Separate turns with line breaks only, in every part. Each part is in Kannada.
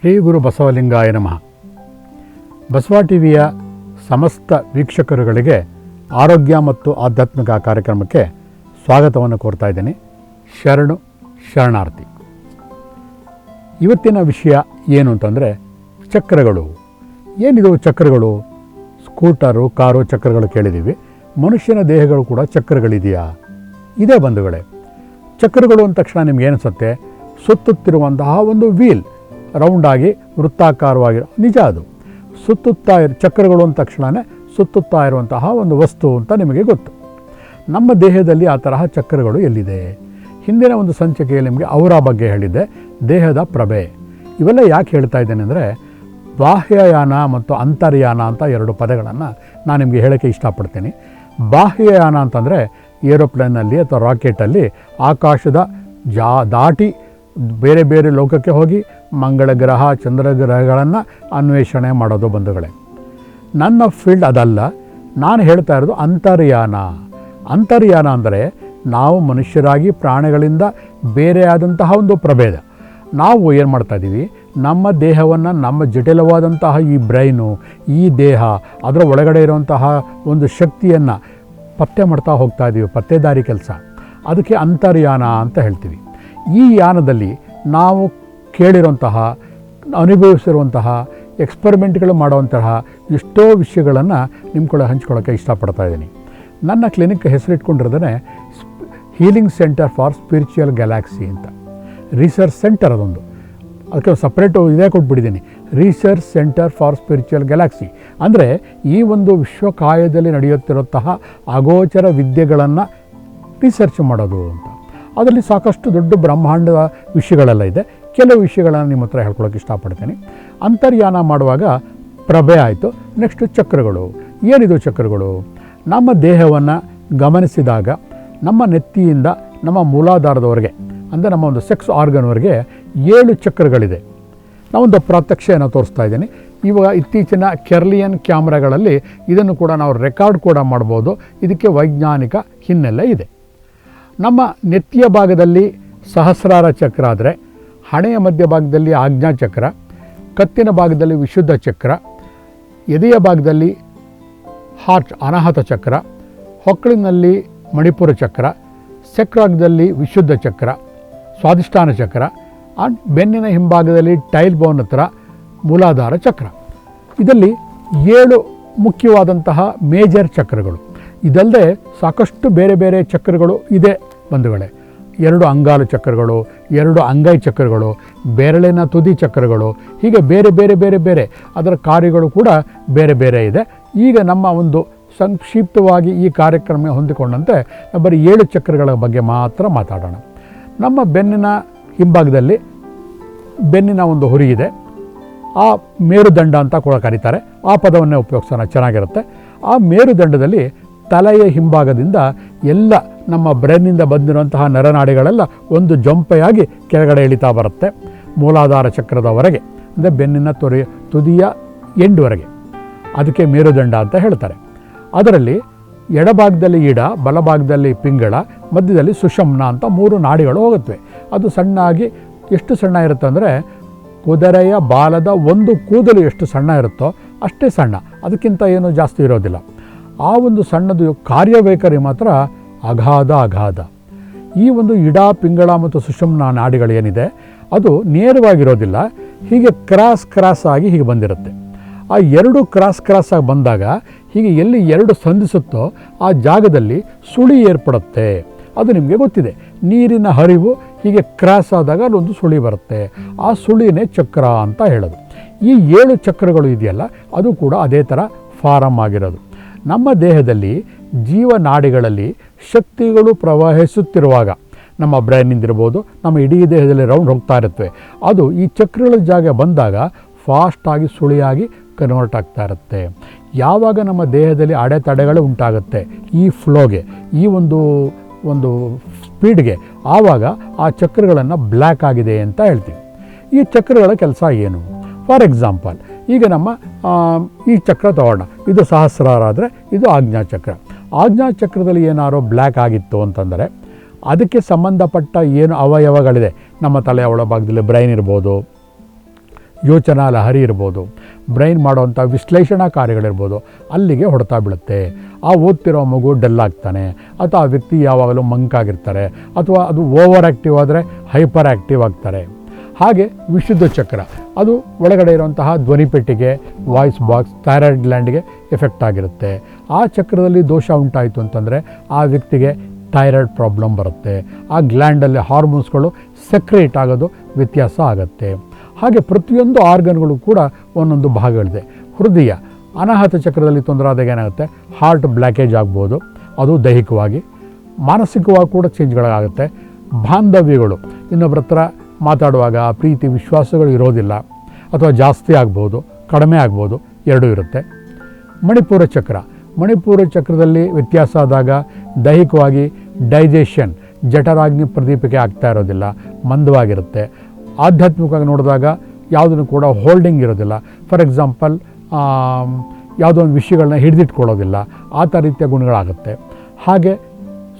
ಶ್ರೀ ಗುರು ಬಸವಲಿಂಗಾಯ ನಮಃ. ಬಸವ ಟಿವಿಯ ಸಮಸ್ತ ವೀಕ್ಷಕರುಗಳಿಗೆ ಆರೋಗ್ಯ ಮತ್ತು ಆಧ್ಯಾತ್ಮಿಕ ಕಾರ್ಯಕ್ರಮಕ್ಕೆ ಸ್ವಾಗತವನ್ನು ಕೋರ್ತಾ ಇದ್ದೀನಿ. ಶರಣು, ಶರಣಾರ್ಥಿ. ಇವತ್ತಿನ ವಿಷಯ ಏನು ಅಂತಂದರೆ ಚಕ್ರಗಳು. ಏನಿದು ಚಕ್ರಗಳು? ಸ್ಕೂಟರು, ಕಾರು, ಚಕ್ರಗಳು ಕೇಳಿದ್ದೀವಿ. ಮನುಷ್ಯನ ದೇಹಗಳು ಕೂಡ ಚಕ್ರಗಳಿದೆಯಾ? ಇದೇ ಬಂಧುಗಳೇ. ಚಕ್ರಗಳು ಅಂದ ತಕ್ಷಣ ನಿಮ್ಗೆ ಏನಿಸುತ್ತೆ? ಸುತ್ತುತ್ತಿರುವಂತಹ ಒಂದು ವೀಲ್. ರೌಂಡಾಗಿ ವೃತ್ತಾಕಾರವಾಗಿರೋ ನಿಜ ಅದು. ಸುತ್ತುತ್ತಾ ಇರೋ, ಚಕ್ರಗಳು ಅಂದ ತಕ್ಷಣವೇ ಸುತ್ತುತ್ತಾ ಇರುವಂತಹ ಒಂದು ವಸ್ತು ಅಂತ ನಿಮಗೆ ಗೊತ್ತು. ನಮ್ಮ ದೇಹದಲ್ಲಿ ಆ ತರಹ ಚಕ್ರಗಳು ಎಲ್ಲಿದೆ? ಹಿಂದಿನ ಒಂದು ಸಂಚಿಕೆಯಲ್ಲಿ ನಿಮಗೆ ಅವರ ಬಗ್ಗೆ ಹೇಳಿದ್ದೆ, ದೇಹದ ಪ್ರಭೆ. ಇವೆಲ್ಲ ಯಾಕೆ ಹೇಳ್ತಾ ಇದ್ದೇನೆ ಅಂದರೆ, ಬಾಹ್ಯಯಾನ ಮತ್ತು ಅಂತರ್ಯಾನ ಅಂತ ಎರಡು ಪದಗಳನ್ನು ನಾನು ನಿಮಗೆ ಹೇಳೋಕ್ಕೆ ಇಷ್ಟಪಡ್ತೀನಿ. ಬಾಹ್ಯಯಾನ ಅಂತಂದರೆ ಏರೋಪ್ಲೇನಲ್ಲಿ ಅಥವಾ ರಾಕೆಟಲ್ಲಿ ಆಕಾಶದ ಜಾ, ದಾಟಿ ಬೇರೆ ಬೇರೆ ಲೋಕಕ್ಕೆ ಹೋಗಿ ಮಂಗಳ ಗ್ರಹ, ಚಂದ್ರ ಗ್ರಹಗಳನ್ನು ಅನ್ವೇಷಣೆ ಮಾಡೋದು ಬಂಧುಗಳೇ. ನನ್ನ ಫೀಲ್ಡ್ ಅದಲ್ಲ. ನಾನು ಹೇಳ್ತಾ ಇರೋದು ಅಂತರ್ಯಾನ. ಅಂತರ್ಯಾನ ಅಂದರೆ ನಾವು ಮನುಷ್ಯರಾಗಿ ಪ್ರಾಣಿಗಳಿಂದ ಬೇರೆಯಾದಂತಹ ಒಂದು ಪ್ರಭೇದ. ನಾವು ಏನು ಮಾಡ್ತಾ ಇದ್ದೀವಿ? ನಮ್ಮ ದೇಹವನ್ನು, ನಮ್ಮ ಜಟಿಲವಾದಂತಹ ಈ ಬ್ರೈನು ಈ ದೇಹ, ಅದರ ಒಳಗಡೆ ಇರುವಂತಹ ಒಂದು ಶಕ್ತಿಯನ್ನು ಪತ್ತೆ ಮಾಡ್ತಾ ಹೋಗ್ತಾ ಇದ್ದೀವಿ, ಪತ್ತೆದಾರಿ ಕೆಲಸ. ಅದಕ್ಕೆ ಅಂತರ್ಯಾನ ಅಂತ ಹೇಳ್ತೀವಿ. ಈ ಯಾನದಲ್ಲಿ ನಾವು ಕೇಳಿರುವಂತಹ, ಅನುಭವಿಸಿರುವಂತಹ ಎಕ್ಸ್ಪರಿಮೆಂಟ್ಗಳು ಮಾಡುವಂತಹ ಎಷ್ಟೋ ವಿಷಯಗಳನ್ನು ನಿಮ್ಮ ಕೂಡ ಹಂಚ್ಕೊಳ್ಳೋಕ್ಕೆ ಇಷ್ಟಪಡ್ತಾ ಇದ್ದೀನಿ. ನನ್ನ clinic ಹೆಸರಿಟ್ಕೊಂಡಿರೋದೇ healing centre for spiritual galaxy ಅಂತ. ರಿಸರ್ಚ್ ಸೆಂಟರ್ ಅದೊಂದು. ಅದಕ್ಕೆ ಸಪ್ರೇಟು ಇದೇ ಕೊಟ್ಬಿಟ್ಟಿದ್ದೀನಿ. Research centre for spiritual galaxy ಅಂದರೆ ಈ ಒಂದು ವಿಶ್ವಕಾಯದಲ್ಲಿ ನಡೆಯುತ್ತಿರುವಂತಹ ಅಗೋಚರ ವಿದ್ಯೆಗಳನ್ನು ರಿಸರ್ಚ್ ಮಾಡೋದು ಅಂತ. ಅದರಲ್ಲಿ ಸಾಕಷ್ಟು ದೊಡ್ಡ ಬ್ರಹ್ಮಾಂಡದ ವಿಷಯಗಳೆಲ್ಲ ಇದೆ. ಕೆಲವು ವಿಷಯಗಳನ್ನು ನಿಮ್ಮ ಹತ್ರ ಹೇಳ್ಕೊಳ್ಳೋಕೆ ಇಷ್ಟಪಡ್ತೀನಿ. ಅಂತರ್ಯಾನ ಮಾಡುವಾಗ ಪ್ರಭೆ ಆಯಿತು. ನೆಕ್ಸ್ಟು ಚಕ್ರಗಳು. ಏನಿದು ಚಕ್ರಗಳು? ನಮ್ಮ ದೇಹವನ್ನು ಗಮನಿಸಿದಾಗ, ನಮ್ಮ ನೆತ್ತಿಯಿಂದ ನಮ್ಮ ಮೂಲಾಧಾರದವರೆಗೆ, ಅಂದರೆ ನಮ್ಮ ಒಂದು ಸೆಕ್ಸ್ ಆರ್ಗನ್ವರೆಗೆ ಏಳು ಚಕ್ರಗಳಿದೆ. ನಾವೊಂದು ಪ್ರಾತ್ಯಕ್ಷೆಯನ್ನು ತೋರಿಸ್ತಾ ಇದ್ದೀನಿ. ಇವಾಗ ಇತ್ತೀಚಿನ ಕೆರ್ಲಿಯನ್ ಕ್ಯಾಮ್ರಾಗಳಲ್ಲಿ ಇದನ್ನು ಕೂಡ ನಾವು ರೆಕಾರ್ಡ್ ಕೂಡ ಮಾಡ್ಬೋದು. ಇದಕ್ಕೆ ವೈಜ್ಞಾನಿಕ ಹಿನ್ನೆಲೆ ಇದೆ. ನಮ್ಮ ನೆತ್ತಿಯ ಭಾಗದಲ್ಲಿ ಸಹಸ್ರಾರ ಚಕ್ರ ಆದರೆ ಹಣೆಯ ಮಧ್ಯಭಾಗದಲ್ಲಿ ಚಕ್ರ, ಕತ್ತಿನ ಭಾಗದಲ್ಲಿ ವಿಶುದ್ಧ ಚಕ್ರ, ಎದೆಯ ಭಾಗದಲ್ಲಿ ಹಾರ್ಟ್ ಅನಾಹತ ಚಕ್ರ, ಹೊಕ್ಕಳಿನಲ್ಲಿ ಮಣಿಪುರ ಚಕ್ರ ಸೆಕ್ರಾಗದಲ್ಲಿ ವಿಶುದ್ಧ ಚಕ್ರ ಸ್ವಾದಿಷ್ಠಾನ ಚಕ್ರ ಆ್ಯಂಡ್ ಬೆನ್ನಿನ ಹಿಂಭಾಗದಲ್ಲಿ ಟೈಲ್ ಬೋನ್ ಹತ್ರ ಮೂಲಾಧಾರ ಚಕ್ರ. ಇದರಲ್ಲಿ ಏಳು ಮುಖ್ಯವಾದಂತಹ ಮೇಜರ್ ಚಕ್ರಗಳು. ಇದಲ್ಲದೆ ಸಾಕಷ್ಟು ಬೇರೆ ಬೇರೆ ಚಕ್ರಗಳು ಇದೆ ಬಂಧುಗಳೇ. ಎರಡು ಅಂಗಾಲು ಚಕ್ರಗಳು, ಎರಡು ಅಂಗೈ ಚಕ್ರಗಳು, ಬೆರಳಿನ ತುದಿ ಚಕ್ರಗಳು, ಹೀಗೆ ಬೇರೆ ಬೇರೆ ಬೇರೆ ಬೇರೆ ಅದರ ಕಾರ್ಯಗಳು ಕೂಡ ಬೇರೆ ಬೇರೆ ಇದೆ. ಈಗ ನಮ್ಮ ಒಂದು ಸಂಕ್ಷಿಪ್ತವಾಗಿ ಈ ಕಾರ್ಯಕ್ರಮ ಹೊಂದಿಕೊಂಡಂತೆ ಬರೀ ಏಳು ಚಕ್ರಗಳ ಬಗ್ಗೆ ಮಾತ್ರ ಮಾತಾಡೋಣ. ನಮ್ಮ ಬೆನ್ನಿನ ಹಿಂಭಾಗದಲ್ಲಿ ಬೆನ್ನಿನ ಒಂದು ಹುರಿ ಇದೆ. ಆ ಮೇರುದಂಡ ಅಂತ ಕೂಡ ಕರೀತಾರೆ. ಆ ಪದವನ್ನೇ ಉಪಯೋಗಿಸೋಣ, ಚೆನ್ನಾಗಿರುತ್ತೆ. ಆ ಮೇರುದಂಡದಲ್ಲಿ ತಲೆಯ ಹಿಂಭಾಗದಿಂದ ಎಲ್ಲ ನಮ್ಮ ಬ್ರೈನಿಂದ ಬಂದಿರುವಂತಹ ನರನಾಡಿಗಳೆಲ್ಲ ಒಂದು ಜೊಂಪೆಯಾಗಿ ಕೆಳಗಡೆ ಇಳಿತಾ ಬರುತ್ತೆ. ಮೂಲಾಧಾರ ಚಕ್ರದವರೆಗೆ, ಅಂದರೆ ಬೆನ್ನಿನ ತೊರೆ ತುದಿಯ ಎಂಡ್ವರೆಗೆ. ಅದಕ್ಕೆ ಮೇರುದಂಡ ಅಂತ ಹೇಳ್ತಾರೆ. ಅದರಲ್ಲಿ ಎಡಭಾಗದಲ್ಲಿ ಇಡ, ಬಲಭಾಗದಲ್ಲಿ ಪಿಂಗಳ, ಮಧ್ಯದಲ್ಲಿ ಸುಷಮ್ನ ಅಂತ ಮೂರು ನಾಡಿಗಳು ಹೋಗುತ್ತವೆ. ಅದು ಸಣ್ಣಾಗಿ ಎಷ್ಟು ಸಣ್ಣ ಇರುತ್ತೆ ಅಂದರೆ ಕುದುರೆಯ ಬಾಲದ ಒಂದು ಕೂದಲು ಎಷ್ಟು ಸಣ್ಣ ಇರುತ್ತೋ ಅಷ್ಟೇ ಸಣ್ಣ. ಅದಕ್ಕಿಂತ ಏನು ಜಾಸ್ತಿ ಇರೋದಿಲ್ಲ. ಆ ಒಂದು ಸಣ್ಣದು ಕಾರ್ಯವೈಖರಿ ಮಾತ್ರ ಅಗಾಧ ಅಗಾಧ ಈ ಒಂದು ಇಡ ಪಿಂಗಳ ಮತ್ತು ಸುಷಮ್ನ ನಾಡಿಗಳು ಏನಿದೆ ಅದು ನೇರವಾಗಿರೋದಿಲ್ಲ, ಹೀಗೆ ಕ್ರಾಸ್ ಕ್ರಾಸ್ ಆಗಿ ಹೀಗೆ ಬಂದಿರುತ್ತೆ. ಆ ಎರಡು ಕ್ರಾಸ್ ಕ್ರಾಸ್ ಆಗಿ ಬಂದಾಗ ಹೀಗೆ ಎಲ್ಲಿ ಎರಡು ಸಂಧಿಸುತ್ತೋ ಆ ಜಾಗದಲ್ಲಿ ಸುಳಿ ಏರ್ಪಡುತ್ತೆ. ಅದು ನಿಮಗೆ ಗೊತ್ತಿದೆ, ನೀರಿನ ಹರಿವು ಹೀಗೆ ಕ್ರಾಸ್ ಆದಾಗ ಅಲ್ಲೊಂದು ಸುಳಿ ಬರುತ್ತೆ. ಆ ಸುಳಿನೇ ಚಕ್ರ ಅಂತ ಹೇಳೋದು. ಈ ಏಳು ಚಕ್ರಗಳು ಇದೆಯಲ್ಲ, ಅದು ಕೂಡ ಅದೇ ಥರ ಫಾರಮ್ ಆಗಿರೋದು. ನಮ್ಮ ದೇಹದಲ್ಲಿ ಜೀವನಾಡಿಗಳಲ್ಲಿ ಶಕ್ತಿಗಳು ಪ್ರವಹಿಸುತ್ತಿರುವಾಗ ನಮ್ಮ ಬ್ರೈನಿಂದಿರ್ಬೋದು ನಮ್ಮ ಇಡೀ ದೇಹದಲ್ಲಿ ರೌಂಡ್ ಹೋಗ್ತಾ ಇರುತ್ತವೆ ಅದು ಈ ಚಕ್ರಗಳ ಜಾಗ ಬಂದಾಗ ಫಾಸ್ಟಾಗಿ ಸುಳಿಯಾಗಿ ಕನ್ವರ್ಟ್ ಆಗ್ತಾ ಇರುತ್ತೆ. ಯಾವಾಗ ನಮ್ಮ ದೇಹದಲ್ಲಿ ಅಡೆತಡೆಗಳು ಉಂಟಾಗುತ್ತೆ ಈ ಫ್ಲೋಗೆ ಈ ಒಂದು ಒಂದು ಸ್ಪೀಡ್ಗೆ ಆವಾಗ ಆ ಚಕ್ರಗಳನ್ನು ಬ್ಲ್ಯಾಕ್ ಆಗಿದೆ ಅಂತ ಹೇಳ್ತೀವಿ. ಈ ಚಕ್ರಗಳ ಕೆಲಸ ಏನು? ಫಾರ್ ಎಕ್ಸಾಂಪಲ್ ಈಗ ನಮ್ಮ ಈ ಚಕ್ರ ತಗೋಣ. ಇದು ಸಹಸ್ರಾರ ಆದರೆ ಇದು ಆಜ್ಞಾ ಚಕ್ರ ಆಜ್ಞಾ ಚಕ್ರದಲ್ಲಿ ಏನಾದ್ರು ಬ್ಲ್ಯಾಕ್ ಆಗಿತ್ತು ಅಂತಂದರೆ ಅದಕ್ಕೆ ಸಂಬಂಧಪಟ್ಟ ಏನು ಅವಯವಗಳಿದೆ. ನಮ್ಮ ತಲೆಯ ಒಳಭಾಗದಲ್ಲಿ ಬ್ರೈನ್ ಇರ್ಬೋದು, ಯೋಚನಾ ಲಹರಿ ಇರ್ಬೋದು, ಬ್ರೈನ್ ಮಾಡುವಂಥ ವಿಶ್ಲೇಷಣಾ ಕಾರ್ಯಗಳಿರ್ಬೋದು, ಅಲ್ಲಿಗೆ ಹೊಡೆತಾ ಬೀಳುತ್ತೆ. ಆ ಓದ್ತಿರೋ ಮಗು ಡಲ್ ಆಗ್ತಾನೆ, ಅಥವಾ ಆ ವ್ಯಕ್ತಿ ಯಾವಾಗಲೂ ಮಂಕಾಗಿರ್ತಾರೆ ಅಥವಾ ಅದು ಓವರ್ ಆ್ಯಕ್ಟಿವ್ ಆದರೆ ಹೈಪರ್ ಆ್ಯಕ್ಟಿವ್ ಆಗ್ತಾರೆ. ಹಾಗೆ ವಿಶುದ್ಧ ಚಕ್ರ, ಅದು ಒಳಗಡೆ ಇರುವಂತಹ ಧ್ವನಿಪೆಟ್ಟಿಗೆ, ವಾಯ್ಸ್ ಬಾಕ್ಸ್, ಥೈರಾಯ್ಡ್ ಗ್ಲ್ಯಾಂಡ್ಗೆ ಎಫೆಕ್ಟ್ ಆಗಿರುತ್ತೆ. ಆ ಚಕ್ರದಲ್ಲಿ ದೋಷ ಉಂಟಾಯಿತು ಅಂತಂದರೆ ಆ ವ್ಯಕ್ತಿಗೆ ಥೈರಾಯ್ಡ್ ಪ್ರಾಬ್ಲಮ್ ಬರುತ್ತೆ. ಆ ಗ್ಲ್ಯಾಂಡಲ್ಲಿ ಹಾರ್ಮೋನ್ಸ್ಗಳು ಸೆಕ್ರೇಟ್ ಆಗೋದು ವ್ಯತ್ಯಾಸ ಆಗುತ್ತೆ. ಹಾಗೆ ಪ್ರತಿಯೊಂದು ಆರ್ಗನ್ಗಳು ಕೂಡ ಒಂದೊಂದು ಭಾಗಗಳಿದೆ. ಹೃದಯ, ಅನಾಹತ ಚಕ್ರದಲ್ಲಿ ತೊಂದರೆ ಆದಾಗ ಏನಾಗುತ್ತೆ? ಹಾರ್ಟ್ ಬ್ಲ್ಯಾಕೇಜ್ ಆಗ್ಬೋದು. ಅದು ದೈಹಿಕವಾಗಿ, ಮಾನಸಿಕವಾಗಿ ಕೂಡ ಚೇಂಜ್ಗಳಾಗುತ್ತೆ ಬಾಂಧವ್ಯಗಳು ಇನ್ನೊಬ್ಬರ ಹತ್ರ ಮಾತಾಡುವಾಗ ಪ್ರೀತಿ, ವಿಶ್ವಾಸಗಳು ಇರೋದಿಲ್ಲ. ಅಥವಾ ಜಾಸ್ತಿ ಆಗ್ಬೋದು, ಕಡಿಮೆ ಆಗ್ಬೋದು, ಎರಡೂ ಇರುತ್ತೆ. ಮಣಿಪುರ ಚಕ್ರ ಮಣಿಪುರ ಚಕ್ರದಲ್ಲಿ ವ್ಯತ್ಯಾಸ ಆದಾಗ ದೈಹಿಕವಾಗಿ ಡೈಜೆಷನ್, ಜಠರಾಗ್ನಿ ಪ್ರದೀಪಿಕೆ ಆಗ್ತಾ ಇರೋದಿಲ್ಲ, ಮಂದವಾಗಿರುತ್ತೆ. ಆಧ್ಯಾತ್ಮಿಕವಾಗಿ ನೋಡಿದಾಗ ಯಾವುದನ್ನು ಕೂಡ ಹೋಲ್ಡಿಂಗ್ ಇರೋದಿಲ್ಲ. ಫಾರ್ ಎಕ್ಸಾಂಪಲ್ ಯಾವುದೋ ಒಂದು ವಿಷಯಗಳನ್ನ ಹಿಡಿದಿಟ್ಕೊಳ್ಳೋದಿಲ್ಲ. ಆ ಥರ ರೀತಿಯ ಗುಣಗಳಾಗುತ್ತೆ. ಹಾಗೆ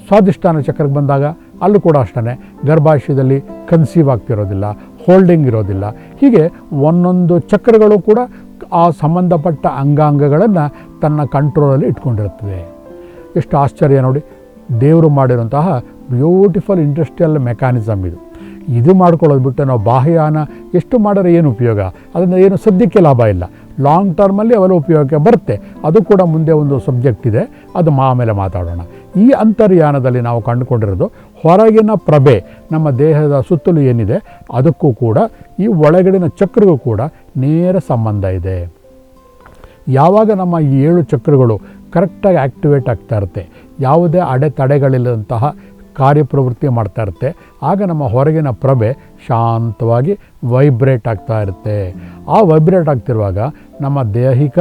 ಸ್ವಾದಿಷ್ಟಾನ ಚಕ್ರಕ್ಕೆ ಬಂದಾಗ ಅಲ್ಲೂ ಕೂಡ ಅಷ್ಟೇ ಗರ್ಭಾಶಯದಲ್ಲಿ ಕನ್ಸೀವ್ ಆಗ್ತಿರೋದಿಲ್ಲ ಹೋಲ್ಡಿಂಗ್ ಇರೋದಿಲ್ಲ. ಹೀಗೆ ಒಂದೊಂದು ಚಕ್ರಗಳು ಕೂಡ ಆ ಸಂಬಂಧಪಟ್ಟ ಅಂಗಾಂಗಗಳನ್ನು ತನ್ನ ಕಂಟ್ರೋಲಲ್ಲಿ ಇಟ್ಕೊಂಡಿರ್ತದೆ ಎಷ್ಟು ಆಶ್ಚರ್ಯ ನೋಡಿ, ದೇವರು ಮಾಡಿರುವಂತಹ ಬ್ಯೂಟಿಫುಲ್ ಇಂಡಸ್ಟ್ರಿಯಲ್ ಮೆಕ್ಯಾನಿಸಮ್ ಇದು. ಇದು ಮಾಡ್ಕೊಳ್ಳೋದು ಬಿಟ್ಟು ನಾವು ಬಾಹ್ಯಾನ ಎಷ್ಟು ಮಾಡಿದ್ರೆ ಏನು ಉಪಯೋಗ? ಅದರಿಂದ ಏನು ಸದ್ಯಕ್ಕೆ ಲಾಭ ಇಲ್ಲ. ಲಾಂಗ್ ಟರ್ಮಲ್ಲಿ ಅವೆಲ್ಲ ಉಪಯೋಗಕ್ಕೆ ಬರುತ್ತೆ. ಅದು ಕೂಡ ಮುಂದೆ ಒಂದು ಸಬ್ಜೆಕ್ಟ್ ಇದೆ. ಅದು ಆಮೇಲೆ ಮಾತಾಡೋಣ. ಈ ಅಂತರ್ಯಾನದಲ್ಲಿ ನಾವು ಕಂಡುಕೊಂಡಿರೋದು ಹೊರಗಿನ ಪ್ರಭೆ, ನಮ್ಮ ದೇಹದ ಸುತ್ತಲೂ ಏನಿದೆ, ಅದಕ್ಕೂ ಕೂಡ ಈ ಒಳಗಡಿನ ಚಕ್ರಗೂ ಕೂಡ ನೇರ ಸಂಬಂಧ ಇದೆ. ಯಾವಾಗ ನಮ್ಮ ಈ ಏಳು ಚಕ್ರಗಳು ಕರೆಕ್ಟಾಗಿ ಆ್ಯಕ್ಟಿವೇಟ್ ಆಗ್ತಾ ಇರುತ್ತೆ, ಯಾವುದೇ ಅಡೆತಡೆಗಳಿಲ್ಲದಂತಹ ಕಾರ್ಯಪ್ರವೃತ್ತಿ ಮಾಡ್ತಾ ಇರುತ್ತೆ, ಆಗ ನಮ್ಮ ಹೊರಗಿನ ಪ್ರಭೆ ಶಾಂತವಾಗಿ ವೈಬ್ರೇಟ್ ಆಗ್ತಾ ಇರುತ್ತೆ. ಆ ವೈಬ್ರೇಟ್ ಆಗ್ತಿರುವಾಗ ನಮ್ಮ ದೈಹಿಕ,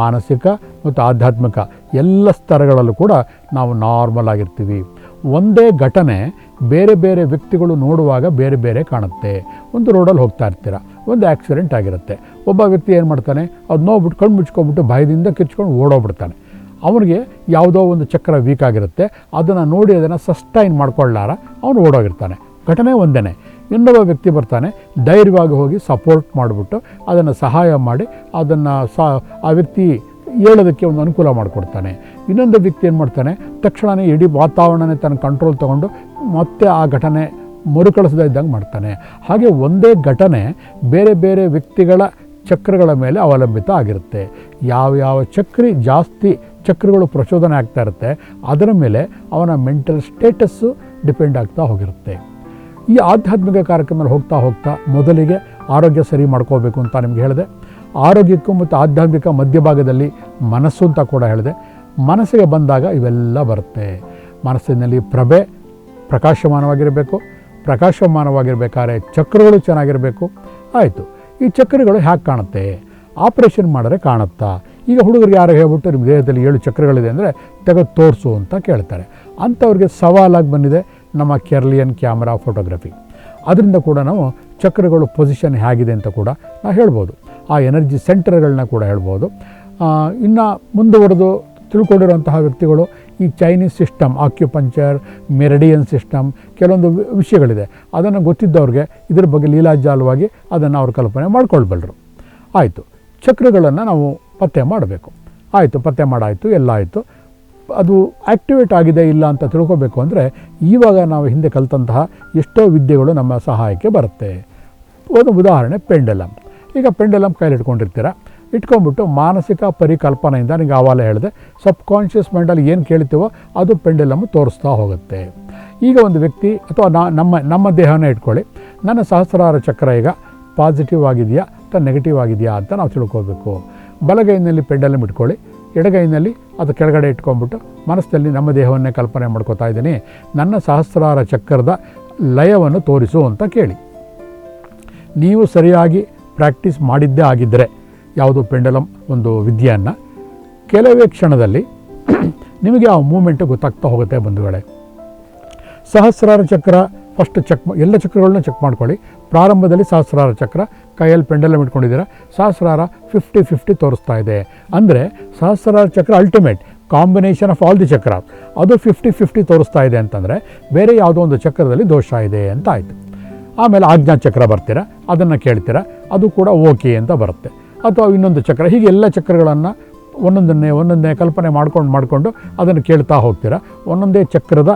ಮಾನಸಿಕ ಮತ್ತು ಆಧ್ಯಾತ್ಮಿಕ ಎಲ್ಲ ಸ್ತರಗಳಲ್ಲೂ ಕೂಡ ನಾವು ನಾರ್ಮಲ್ ಆಗಿರ್ತೀವಿ. ಒಂದೇ ಘಟನೆ ಬೇರೆ ಬೇರೆ ವ್ಯಕ್ತಿಗಳು ನೋಡುವಾಗ ಬೇರೆ ಬೇರೆ ಕಾಣುತ್ತೆ. ಒಂದು ರೋಡಲ್ಲಿ ಹೋಗ್ತಾ ಇರ್ತೀರ ಒಂದು ಆಕ್ಸಿಡೆಂಟ್ ಆಗಿರುತ್ತೆ. ಒಬ್ಬ ವ್ಯಕ್ತಿ ಏನು ಮಾಡ್ತಾನೆ ಅದು ನೋಡ್ಬಿಟ್ಟು ಕಣ್ಣು ಮುಚ್ಕೊಬಿಟ್ಟು ಭಯದಿಂದ ಕಿಚ್ಕೊಂಡು ಓಡೋಗ್ಬಿಡ್ತಾನೆ. ಅವನಿಗೆ ಯಾವುದೋ ಒಂದು ಚಕ್ರ ವೀಕ್ ಆಗಿರುತ್ತೆ, ಅದನ್ನು ನೋಡಿ ಅದನ್ನು ಸಸ್ಟೈನ್ ಮಾಡ್ಕೊಳ್ಳಾರ, ಅವನು ಓಡೋಗಿರ್ತಾನೆ. ಘಟನೆ ಒಂದೇ ಇನ್ನೊಬ್ಬ ವ್ಯಕ್ತಿ ಬರ್ತಾನೆ, ಧೈರ್ಯವಾಗಿ ಹೋಗಿ ಸಪೋರ್ಟ್ ಮಾಡಿಬಿಟ್ಟು ಅದನ್ನು ಸಹಾಯ ಮಾಡಿ ಅದನ್ನು ಸಾ, ಆ ವ್ಯಕ್ತಿ ಹೇಳೋದಕ್ಕೆ ಒಂದು ಅನುಕೂಲ ಮಾಡಿಕೊಡ್ತಾನೆ. ಇನ್ನೊಂದು ವ್ಯಕ್ತಿ ಏನು ಮಾಡ್ತಾನೆ ತಕ್ಷಣವೇ ಇಡೀ ವಾತಾವರಣನೇ ತನ್ನ ಕಂಟ್ರೋಲ್ ತೊಗೊಂಡು ಮತ್ತೆ ಆ ಘಟನೆ ಮರುಕಳಿಸದೇ ಇದ್ದಂಗೆ ಮಾಡ್ತಾನೆ. ಹಾಗೆ ಒಂದೇ ಘಟನೆ ಬೇರೆ ಬೇರೆ ವ್ಯಕ್ತಿಗಳ ಚಕ್ರಗಳ ಮೇಲೆ ಅವಲಂಬಿತ ಆಗಿರುತ್ತೆ. ಯಾವ ಯಾವ ಚಕ್ರಿ ಜಾಸ್ತಿ ಚಕ್ರಗಳು ಪ್ರಚೋದನೆ ಆಗ್ತಾ ಇರುತ್ತೆ, ಅದರ ಮೇಲೆ ಅವನ ಮೆಂಟಲ್ ಸ್ಟೇಟಸ್ಸು ಡಿಪೆಂಡ್ ಆಗ್ತಾ ಹೋಗಿರುತ್ತೆ. ಈ ಆಧ್ಯಾತ್ಮಿಕ ಕಾರ್ಯಕ್ರಮದಲ್ಲಿ ಹೋಗ್ತಾ ಹೋಗ್ತಾ ಮೊದಲಿಗೆ ಆರೋಗ್ಯ ಸರಿ ಮಾಡ್ಕೋಬೇಕು ಅಂತ ನಿಮ್ಗೆ ಹೇಳಿದೆ. ಆರೋಗ್ಯಕ್ಕೂ ಮತ್ತು ಆಧ್ಯಾತ್ಮಿಕ ಮಧ್ಯಭಾಗದಲ್ಲಿ ಮನಸ್ಸು ಅಂತ ಕೂಡ ಹೇಳಿದೆ. ಮನಸ್ಸಿಗೆ ಬಂದಾಗ ಇವೆಲ್ಲ ಬರುತ್ತೆ. ಮನಸ್ಸಿನಲ್ಲಿ ಪ್ರಭೆ ಪ್ರಕಾಶಮಾನವಾಗಿರಬೇಕು. ಪ್ರಕಾಶಮಾನವಾಗಿರ್ಬೇಕಾದ್ರೆ ಚಕ್ರಗಳು ಚೆನ್ನಾಗಿರಬೇಕು. ಆಯಿತು, ಈ ಚಕ್ರಗಳು ಹ್ಯಾಕ್ ಕಾಣುತ್ತೆ? ಆಪ್ರೇಷನ್ ಮಾಡಿದ್ರೆ ಕಾಣುತ್ತಾ? ಈಗ ಹುಡುಗರಿಗೆ ಯಾರು ಹೇಳ್ಬಿಟ್ಟು ನಿಮ್ಮ ದೇಹದಲ್ಲಿ ಏಳು ಚಕ್ರಗಳಿದೆ ಅಂದರೆ ತೆಗೆದು ತೋರಿಸು ಅಂತ ಕೇಳ್ತಾರೆ. ಅಂಥವ್ರಿಗೆ ಸವಾಲಾಗಿ ಬಂದಿದೆ ನಮ್ಮ ಕೆರ್ಲಿಯನ್ ಕ್ಯಾಮ್ರಾ ಫೋಟೋಗ್ರಫಿ. ಅದರಿಂದ ಕೂಡ ನಾವು ಚಕ್ರಗಳು ಪೊಸಿಷನ್ ಹೇಗಿದೆ ಅಂತ ಕೂಡ ನಾವು ಹೇಳ್ಬೋದು. ಆ ಎನರ್ಜಿ ಸೆಂಟರ್ಗಳನ್ನ ಕೂಡ ಹೇಳ್ಬೋದು. ಇನ್ನು ಮುಂದುವರೆದು ತಿಳ್ಕೊಂಡಿರುವಂತಹ ವ್ಯಕ್ತಿಗಳು ಈ Chinese system acupuncture meridian system ಕೆಲವೊಂದು ವಿಷಯಗಳಿದೆ. ಅದನ್ನು ಗೊತ್ತಿದ್ದವ್ರಿಗೆ ಇದ್ರ ಬಗ್ಗೆ ಲೀಲಾಜಾಲವಾಗಿ ಅದನ್ನು ಅವ್ರು ಕಲ್ಪನೆ ಮಾಡ್ಕೊಳ್ಬಲ್ರು. ಆಯಿತು. ಚಕ್ರಗಳನ್ನು ನಾವು ಪತ್ತೆ ಮಾಡಬೇಕು. ಆಯಿತು, ಪತ್ತೆ ಮಾಡಾಯಿತು, ಎಲ್ಲ ಆಯಿತು. ಅದು ಆ್ಯಕ್ಟಿವೇಟ್ ಆಗಿದೆ ಇಲ್ಲ ಅಂತ ತಿಳ್ಕೊಬೇಕು ಅಂದರೆ ಇವಾಗ ನಾವು ಹಿಂದೆ ಕಲಿತಂತಹ ಎಷ್ಟೋ ವಿದ್ಯೆಗಳು ನಮ್ಮ ಸಹಾಯಕ್ಕೆ ಬರುತ್ತೆ. ಒಂದು ಉದಾಹರಣೆ ಪೆಂಡಲಮ್ ಈಗ ಪೆಂಡಲಮ್ ಕೈಲಿ ಇಟ್ಕೊಂಡಿರ್ತೀರ ಇಟ್ಕೊಂಡ್ಬಿಟ್ಟು ಮಾನಸಿಕ ಪರಿಕಲ್ಪನೆಯಿಂದ ನಿಮಗೆ ಆವಾಲೆ ಹೇಳಿದೆ. ಸಬ್ ಕಾನ್ಷಿಯಸ್ ಮೈಂಡಲ್ಲಿ ಏನು ಕೇಳ್ತೀವೋ ಅದು ಪೆಂಡೆಲಮ್ ತೋರಿಸ್ತಾ ಹೋಗುತ್ತೆ. ಈಗ ಒಂದು ವ್ಯಕ್ತಿ ಅಥವಾ ನಮ್ಮ ನಮ್ಮ ದೇಹನೇ ಇಟ್ಕೊಳ್ಳಿ. ನನ್ನ ಸಹಸ್ರಾರ ಚಕ್ರ ಈಗ ಪಾಸಿಟಿವ್ ಆಗಿದೆಯಾ ಅಥವಾ ನೆಗೆಟಿವ್ ಆಗಿದೆಯಾ ಅಂತ ನಾವು ತಿಳ್ಕೋಬೇಕು. ಬಲಗೈನಲ್ಲಿ ಪೆಂಡಲಮ್ ಇಟ್ಕೊಳ್ಳಿ. ಎಡಗೈನಲ್ಲಿ ಅದು ಕೆಳಗಡೆ ಇಟ್ಕೊಂಡ್ಬಿಟ್ಟು ಮನಸ್ಸಲ್ಲಿ ನಮ್ಮ ದೇಹವನ್ನೇ ಕಲ್ಪನೆ ಮಾಡ್ಕೋತಾ ಇದ್ದೀನಿ. ನನ್ನ ಸಹಸ್ರಾರ ಚಕ್ರದ ಲಯವನ್ನು ತೋರಿಸು ಅಂತ ಕೇಳಿ. ನೀವು ಸರಿಯಾಗಿ ಪ್ರಾಕ್ಟೀಸ್ ಮಾಡಿದ್ದೇ ಆಗಿದ್ದರೆ ಯಾವುದು ಪೆಂಡಲಮ್ ಒಂದು ವಿದ್ಯೆಯನ್ನು. ಕೆಲವೇ ಕ್ಷಣದಲ್ಲಿ ನಿಮಗೆ ಆ ಮೂಮೆಂಟ್ ಗೊತ್ತಾಗ್ತಾ ಹೋಗುತ್ತೆ ಬಂಧುಗಳೇ. ಸಹಸ್ರಾರ ಚಕ್ರ ಫಸ್ಟ್ ಚೆಕ್, ಎಲ್ಲ ಚಕ್ರಗಳನ್ನ ಚೆಕ್ ಮಾಡ್ಕೊಳ್ಳಿ. ಪ್ರಾರಂಭದಲ್ಲಿ ಸಹಸ್ರಾರ ಚಕ್ರ, ಕೈಯಲ್ಲಿ ಪೆಂಡಲಮ್ ಇಟ್ಕೊಂಡಿದ್ದೀರಾ? ಸಹಸ್ರಾರ ಫಿಫ್ಟಿ ಫಿಫ್ಟಿ ತೋರಿಸ್ತಾ ಇದೆ. ಅಂದರೆ ಸಹಸ್ರಾರ ಚಕ್ರ ultimate combination of all the chakra. ಅದು ಫಿಫ್ಟಿ ಫಿಫ್ಟಿ ತೋರಿಸ್ತಾ ಇದೆ ಅಂತಂದರೆ ಬೇರೆ ಯಾವುದೋ ಒಂದು ಚಕ್ರದಲ್ಲಿ ದೋಷ ಇದೆ ಅಂತ ಆಯಿತು. ಆಮೇಲೆ ಆಜ್ಞಾ ಚಕ್ರ ಬರ್ತೀರಾ? ಅದನ್ನು ಕೇಳ್ತೀರಾ? ಅದು ಕೂಡ ಓಕೆ ಅಂತ ಬರುತ್ತೆ. ಅಥವಾ ಇನ್ನೊಂದು ಚಕ್ರ, ಹೀಗೆ ಎಲ್ಲ ಚಕ್ರಗಳನ್ನು ಒಂದೊಂದನ್ನೇ ಒಂದೊಂದನ್ನೇ ಕಲ್ಪನೆ ಮಾಡ್ಕೊಂಡು, ಮಾಡಿಕೊಂಡು ಅದನ್ನು ಕೇಳ್ತಾ ಹೋಗ್ತೀರಾ. ಒಂದೊಂದೇ ಚಕ್ರದ